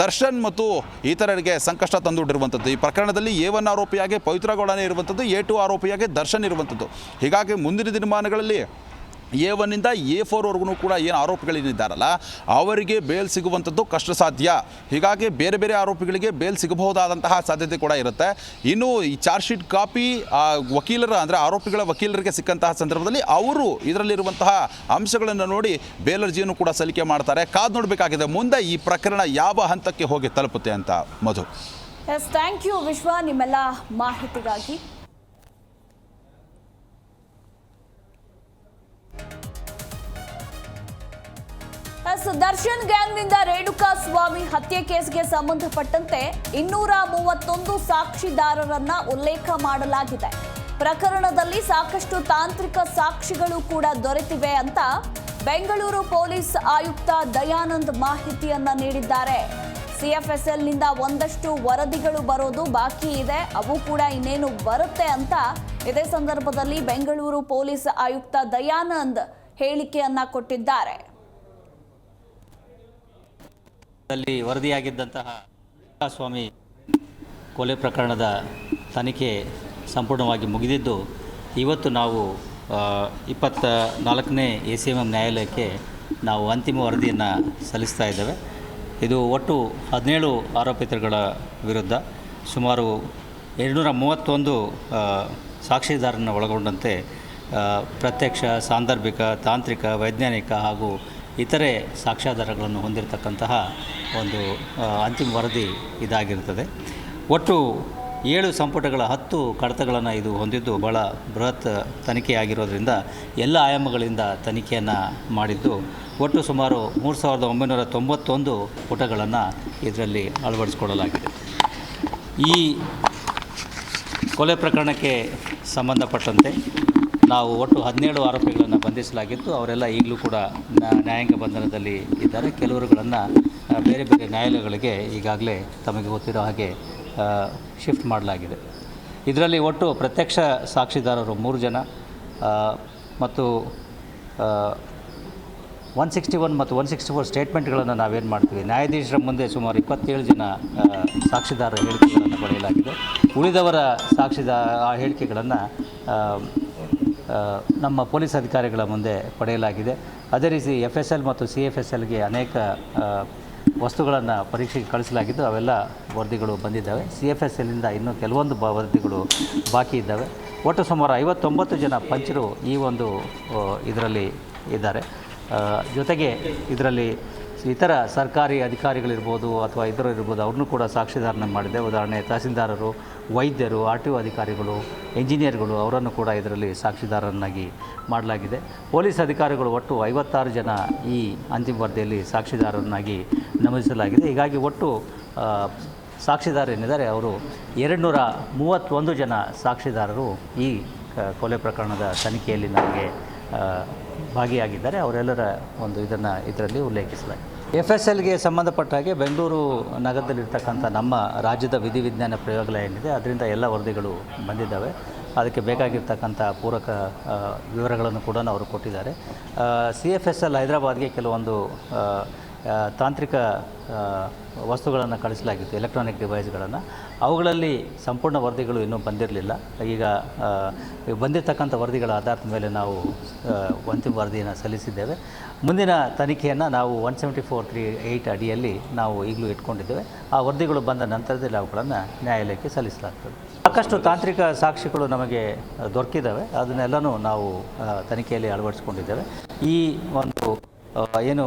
ದರ್ಶನ್ ಮತ್ತು ಇತರರಿಗೆ ಸಂಕಷ್ಟ ತಂದೊಡ್ಡಿರುವಂಥದ್ದು ಈ ಪ್ರಕರಣದಲ್ಲಿ ಎ ಒನ್ ಆರೋಪಿಯಾಗಿ ಪವಿತ್ರಗೌಡನೇ ಇರುವಂಥದ್ದು, ಎ ಟು ಆರೋಪಿಯಾಗಿ ದರ್ಶನ್ ಇರುವಂಥದ್ದು. ಹೀಗಾಗಿ ಮುಂದಿನ ದಿನಮಾನಗಳಲ್ಲಿ ಎ ಒನ್ನಿಂದ ಎ ಫೋರ್ವರೆಗೂ ಕೂಡ ಏನು ಆರೋಪಿಗಳೇನಿದ್ದಾರಲ್ಲ, ಅವರಿಗೆ ಬೇಲ್ ಸಿಗುವಂಥದ್ದು ಕಷ್ಟ ಸಾಧ್ಯ ಹೀಗಾಗಿ ಬೇರೆ ಬೇರೆ ಆರೋಪಿಗಳಿಗೆ ಬೇಲ್ ಸಿಗಬಹುದಾದಂತಹ ಸಾಧ್ಯತೆ ಕೂಡ ಇರುತ್ತೆ. ಇನ್ನು ಈ ಚಾರ್ಜ್ ಶೀಟ್ ಕಾಪಿ ವಕೀಲರ ಅಂದರೆ ಆರೋಪಿಗಳ ವಕೀಲರಿಗೆ ಸಿಕ್ಕಂತಹ ಸಂದರ್ಭದಲ್ಲಿ ಅವರು ಇದರಲ್ಲಿರುವಂತಹ ಅಂಶಗಳನ್ನು ನೋಡಿ ಬೇಲ್ ಅರ್ಜಿಯನ್ನು ಕೂಡ ಸಲ್ಲಿಕೆ ಮಾಡ್ತಾರೆ. ಕಾದು ನೋಡಬೇಕಾಗಿದೆ, ಮುಂದೆ ಈ ಪ್ರಕರಣ ಯಾವ ಹಂತಕ್ಕೆ ಹೋಗಿ ತಲುಪುತ್ತೆ ಅಂತ. ಮಧು.
ಎಸ್ ಥ್ಯಾಂಕ್ ಯು ವಿಶ್ವ, ನಿಮ್ಮೆಲ್ಲ ಮಾಹಿತಿಗಾಗಿ. ಎಸ್ ದರ್ಶನ್ ಗ್ಯಾಂಗ್ನಿಂದ ರೇಣುಕಾ ಸ್ವಾಮಿ ಹತ್ಯೆ ಕೇಸ್ಗೆ ಸಂಬಂಧಪಟ್ಟಂತೆ ಇನ್ನೂರ ಮೂವತ್ತೊಂದು ಸಾಕ್ಷಿದಾರರನ್ನ ಉಲ್ಲೇಖ ಮಾಡಲಾಗಿದೆ. ಪ್ರಕರಣದಲ್ಲಿ ಸಾಕಷ್ಟು ತಾಂತ್ರಿಕ ಸಾಕ್ಷಿಗಳು ಕೂಡ ದೊರೆತಿವೆ ಅಂತ ಬೆಂಗಳೂರು ಪೊಲೀಸ್ ಆಯುಕ್ತ ದಯಾನಂದ್ ಮಾಹಿತಿಯನ್ನ ನೀಡಿದ್ದಾರೆ. ಸಿಎಫ್ಎಸ್ಎಲ್ನಿಂದ ಒಂದಷ್ಟು ವರದಿಗಳು ಬರೋದು ಬಾಕಿ ಇದೆ. ಅವು ಕೂಡ ಇನ್ನೇನು ಬರುತ್ತೆ ಅಂತ ಇದೇ ಸಂದರ್ಭದಲ್ಲಿ ಬೆಂಗಳೂರು ಪೊಲೀಸ್ ಆಯುಕ್ತ ದಯಾನಂದ್ ಹೇಳಿಕೆಯನ್ನ ಕೊಟ್ಟಿದ್ದಾರೆ.
ದಲ್ಲಿ ವರದಿಯಾಗಿದ್ದಂತಹ ಸ್ವಾಮಿ ಕೊಲೆ ಪ್ರಕರಣದ ತನಿಖೆ ಸಂಪೂರ್ಣವಾಗಿ ಮುಗಿದಿದ್ದು, ಇವತ್ತು ನಾವು ಇಪ್ಪತ್ತ ನಾಲ್ಕನೇ ಎ ಸಿ ಎಂ ಎಂ ನ್ಯಾಯಾಲಯಕ್ಕೆ ನಾವು ಅಂತಿಮ ವರದಿಯನ್ನು ಸಲ್ಲಿಸ್ತಾ ಇದ್ದೇವೆ. ಇದು ಒಟ್ಟು ಹದಿನೇಳು ಆರೋಪಿತರುಗಳ ವಿರುದ್ಧ ಸುಮಾರು ಎರಡುನೂರ ಮೂವತ್ತೊಂದು ಸಾಕ್ಷಿದಾರರನ್ನು ಒಳಗೊಂಡಂತೆ ಪ್ರತ್ಯಕ್ಷ, ಸಾಂದರ್ಭಿಕ, ತಾಂತ್ರಿಕ, ವೈಜ್ಞಾನಿಕ ಹಾಗೂ ಇತರೆ ಸಾಕ್ಷ್ಯಾಧಾರಗಳನ್ನು ಹೊಂದಿರತಕ್ಕಂತಹ ಒಂದು ಅಂತಿಮ ವರದಿ ಇದಾಗಿರುತ್ತದೆ ಒಟ್ಟು ಏಳು ಸಂಪುಟಗಳ ಹತ್ತು ಕಡತಗಳನ್ನು ಇದು ಹೊಂದಿದ್ದು ಭಾಳ ಬೃಹತ್ ತನಿಖೆಯಾಗಿರೋದ್ರಿಂದ ಎಲ್ಲ ಆಯಾಮಗಳಿಂದ ತನಿಖೆಯನ್ನು ಮಾಡಿದ್ದು. ಒಟ್ಟು ಸುಮಾರು ಮೂರು ಸಾವಿರದ ಒಂಬೈನೂರ ತೊಂಬತ್ತೊಂದು ಪುಟಗಳನ್ನು ಇದರಲ್ಲಿ ಅಳವಡಿಸಿಕೊಳ್ಳಲಾಗಿದೆ. ಈ ಕೊಲೆ ಪ್ರಕರಣಕ್ಕೆ ಸಂಬಂಧಪಟ್ಟಂತೆ ನಾವು ಒಟ್ಟು ಹದಿನೇಳು ಆರೋಪಿಗಳನ್ನು ಬಂಧಿಸಲಾಗಿತ್ತು. ಅವರೆಲ್ಲ ಈಗಲೂ ಕೂಡ ನ್ಯಾ- ನ್ಯಾಯಾಂಗ ಬಂಧನದಲ್ಲಿ ಇದ್ದಾರೆ. ಕೆಲವರುಗಳನ್ನು ಬೇರೆ ಬೇರೆ ನ್ಯಾಯಾಲಯಗಳಿಗೆ ಈಗಾಗಲೇ ತಮಗೆ ಗೊತ್ತಿರೋ ಹಾಗೆ ಶಿಫ್ಟ್ ಮಾಡಲಾಗಿದೆ. ಇದರಲ್ಲಿ ಒಟ್ಟು ಪ್ರತ್ಯಕ್ಷ ಸಾಕ್ಷಿದಾರರು ಮೂರು ಜನ ಮತ್ತು ಒನ್ ಸಿಕ್ಸ್ಟಿ ಒನ್ ಮತ್ತು ಒನ್ ಸಿಕ್ಸ್ಟಿ ಫೋರ್ ಸ್ಟೇಟ್ಮೆಂಟ್ಗಳನ್ನು ನಾವೇನು ಮಾಡ್ತೀವಿ. ನ್ಯಾಯಾಧೀಶರ ಮುಂದೆ ಸುಮಾರು ಇಪ್ಪತ್ತೇಳು ಜನ ಸಾಕ್ಷಿದಾರ ಹೇಳಿಕೆಗಳನ್ನು ಪಡೆಯಲಾಗಿದೆ. ಉಳಿದವರ ಸಾಕ್ಷಿದ, ಆ ಹೇಳಿಕೆಗಳನ್ನು ನಮ್ಮ ಪೊಲೀಸ್ ಅಧಿಕಾರಿಗಳ ಮುಂದೆ ಪಡೆಯಲಾಗಿದೆ. ಅದೇ ರೀತಿ ಎಫ್ ಎಸ್ ಎಲ್ ಮತ್ತು ಸಿ ಎಫ್ ಎಸ್ ಎಲ್ಗೆ ಅನೇಕ ವಸ್ತುಗಳನ್ನು ಪರೀಕ್ಷೆಗೆ ಕಳಿಸಲಾಗಿದ್ದು ಅವೆಲ್ಲ ವರದಿಗಳು ಬಂದಿದ್ದಾವೆ. ಸಿ ಎಫ್ ಎಸ್ ಎಲ್ಲಿಂದ ಇನ್ನೂ ಕೆಲವೊಂದು ಬ, ವರದಿಗಳು ಬಾಕಿ ಇದ್ದಾವೆ. ಒಟ್ಟು ಸುಮಾರು ಐವತ್ತೊಂಬತ್ತು ಜನ ಪಂಚರು ಈ ಒಂದು ಇದರಲ್ಲಿ ಇದ್ದಾರೆ. ಜೊತೆಗೆ ಇದರಲ್ಲಿ ಇತರ ಸರ್ಕಾರಿ ಅಧಿಕಾರಿಗಳಿರ್ಬೋದು ಅಥವಾ ಇದರ ಇರ್ಬೋದು ಅವ್ರನ್ನೂ ಕೂಡ ಸಾಕ್ಷಿದಾರನ ಮಾಡಿದೆ. ಉದಾಹರಣೆ ತಹಸೀಲ್ದಾರರು ವೈದ್ಯರು ಆರ್ ಟಿ ಒ ಅಧಿಕಾರಿಗಳು ಇಂಜಿನಿಯರ್ಗಳು ಅವರನ್ನು ಕೂಡ ಇದರಲ್ಲಿ ಸಾಕ್ಷಿದಾರರನ್ನಾಗಿ ಮಾಡಲಾಗಿದೆ. ಪೊಲೀಸ್ ಅಧಿಕಾರಿಗಳು ಒಟ್ಟು ಐವತ್ತಾರು ಜನ ಈ ಅಂತಿಮ ವರದಿಯಲ್ಲಿ ಸಾಕ್ಷಿದಾರರನ್ನಾಗಿ ನಮೂದಿಸಲಾಗಿದೆ. ಹೀಗಾಗಿ ಒಟ್ಟು ಆ, ಸಾಕ್ಷಿದಾರ ಏನಿದ್ದಾರೆ ಅವರು ಎರಡು ನೂರ ಮೂವತ್ತೊಂದು ಜನ ಸಾಕ್ಷಿದಾರರು ಈ ಕೊಲೆ ಪ್ರಕರಣದ ತನಿಖೆಯಲ್ಲಿ ನಮಗೆ ಭಾಗಿಯಾಗಿದ್ದಾರೆ. ಅವರೆಲ್ಲರ ಒಂದು ಇದನ್ನು ಇದರಲ್ಲಿ ಉಲ್ಲೇಖಿಸಲಾಗಿದೆ. ಎಫ್ ಎಸ್ ಎಲ್ಗೆ ಸಂಬಂಧಪಟ್ಟ ಹಾಗೆ ಬೆಂಗಳೂರು ನಗರದಲ್ಲಿರ್ತಕ್ಕಂಥ ನಮ್ಮ ರಾಜ್ಯದ ವಿಧಿವಿಜ್ಞಾನ ಪ್ರಯೋಗಾಲಯ ಏನಿದೆ, ಅದರಿಂದ ಎಲ್ಲ ವರದಿಗಳು ಬಂದಿದ್ದಾವೆ. ಅದಕ್ಕೆ ಬೇಕಾಗಿರ್ತಕ್ಕಂಥ ಪೂರಕ ವಿವರಗಳನ್ನು ಕೂಡ ಅವರು ಕೊಟ್ಟಿದ್ದಾರೆ. ಸಿ ಎಫ್ ಎಸ್ ಎಲ್ ಹೈದರಾಬಾದ್ಗೆ ಕೆಲವೊಂದು ತಾಂತ್ರಿಕ ವಸ್ತುಗಳನ್ನು ಕಳಿಸಲಾಗಿತ್ತು ಎಲೆಕ್ಟ್ರಾನಿಕ್ ಡಿವೈಸ್ಗಳನ್ನು ಅವುಗಳಲ್ಲಿ ಸಂಪೂರ್ಣ ವರದಿಗಳು ಇನ್ನೂ ಬಂದಿರಲಿಲ್ಲ. ಈಗ ಬಂದಿರತಕ್ಕಂಥ ವರದಿಗಳ ಆಧಾರದ ಮೇಲೆ ನಾವು ಅಂತಿಮ ವರದಿಯನ್ನು ಸಲ್ಲಿಸಿದ್ದೇವೆ. ಮುಂದಿನ ತನಿಖೆಯನ್ನು ನಾವು one seventy four three eight ಅಡಿಯಲ್ಲಿ ನಾವು ಈಗಲೂ ಇಟ್ಕೊಂಡಿದ್ದೇವೆ. ಆ ವರದಿಗಳು ಬಂದ ನಂತರದಲ್ಲಿ ಅವುಗಳನ್ನು ನ್ಯಾಯಾಲಯಕ್ಕೆ ಸಲ್ಲಿಸಲಾಗ್ತದೆ. ಸಾಕಷ್ಟು ತಾಂತ್ರಿಕ ಸಾಕ್ಷಿಗಳು ನಮಗೆ ದೊರಕಿದ್ದಾವೆ. ಅದನ್ನೆಲ್ಲನೂ ನಾವು ತನಿಖೆಯಲ್ಲಿ ಅಳವಡಿಸ್ಕೊಂಡಿದ್ದೇವೆ. ಈ ಒಂದು ಏನು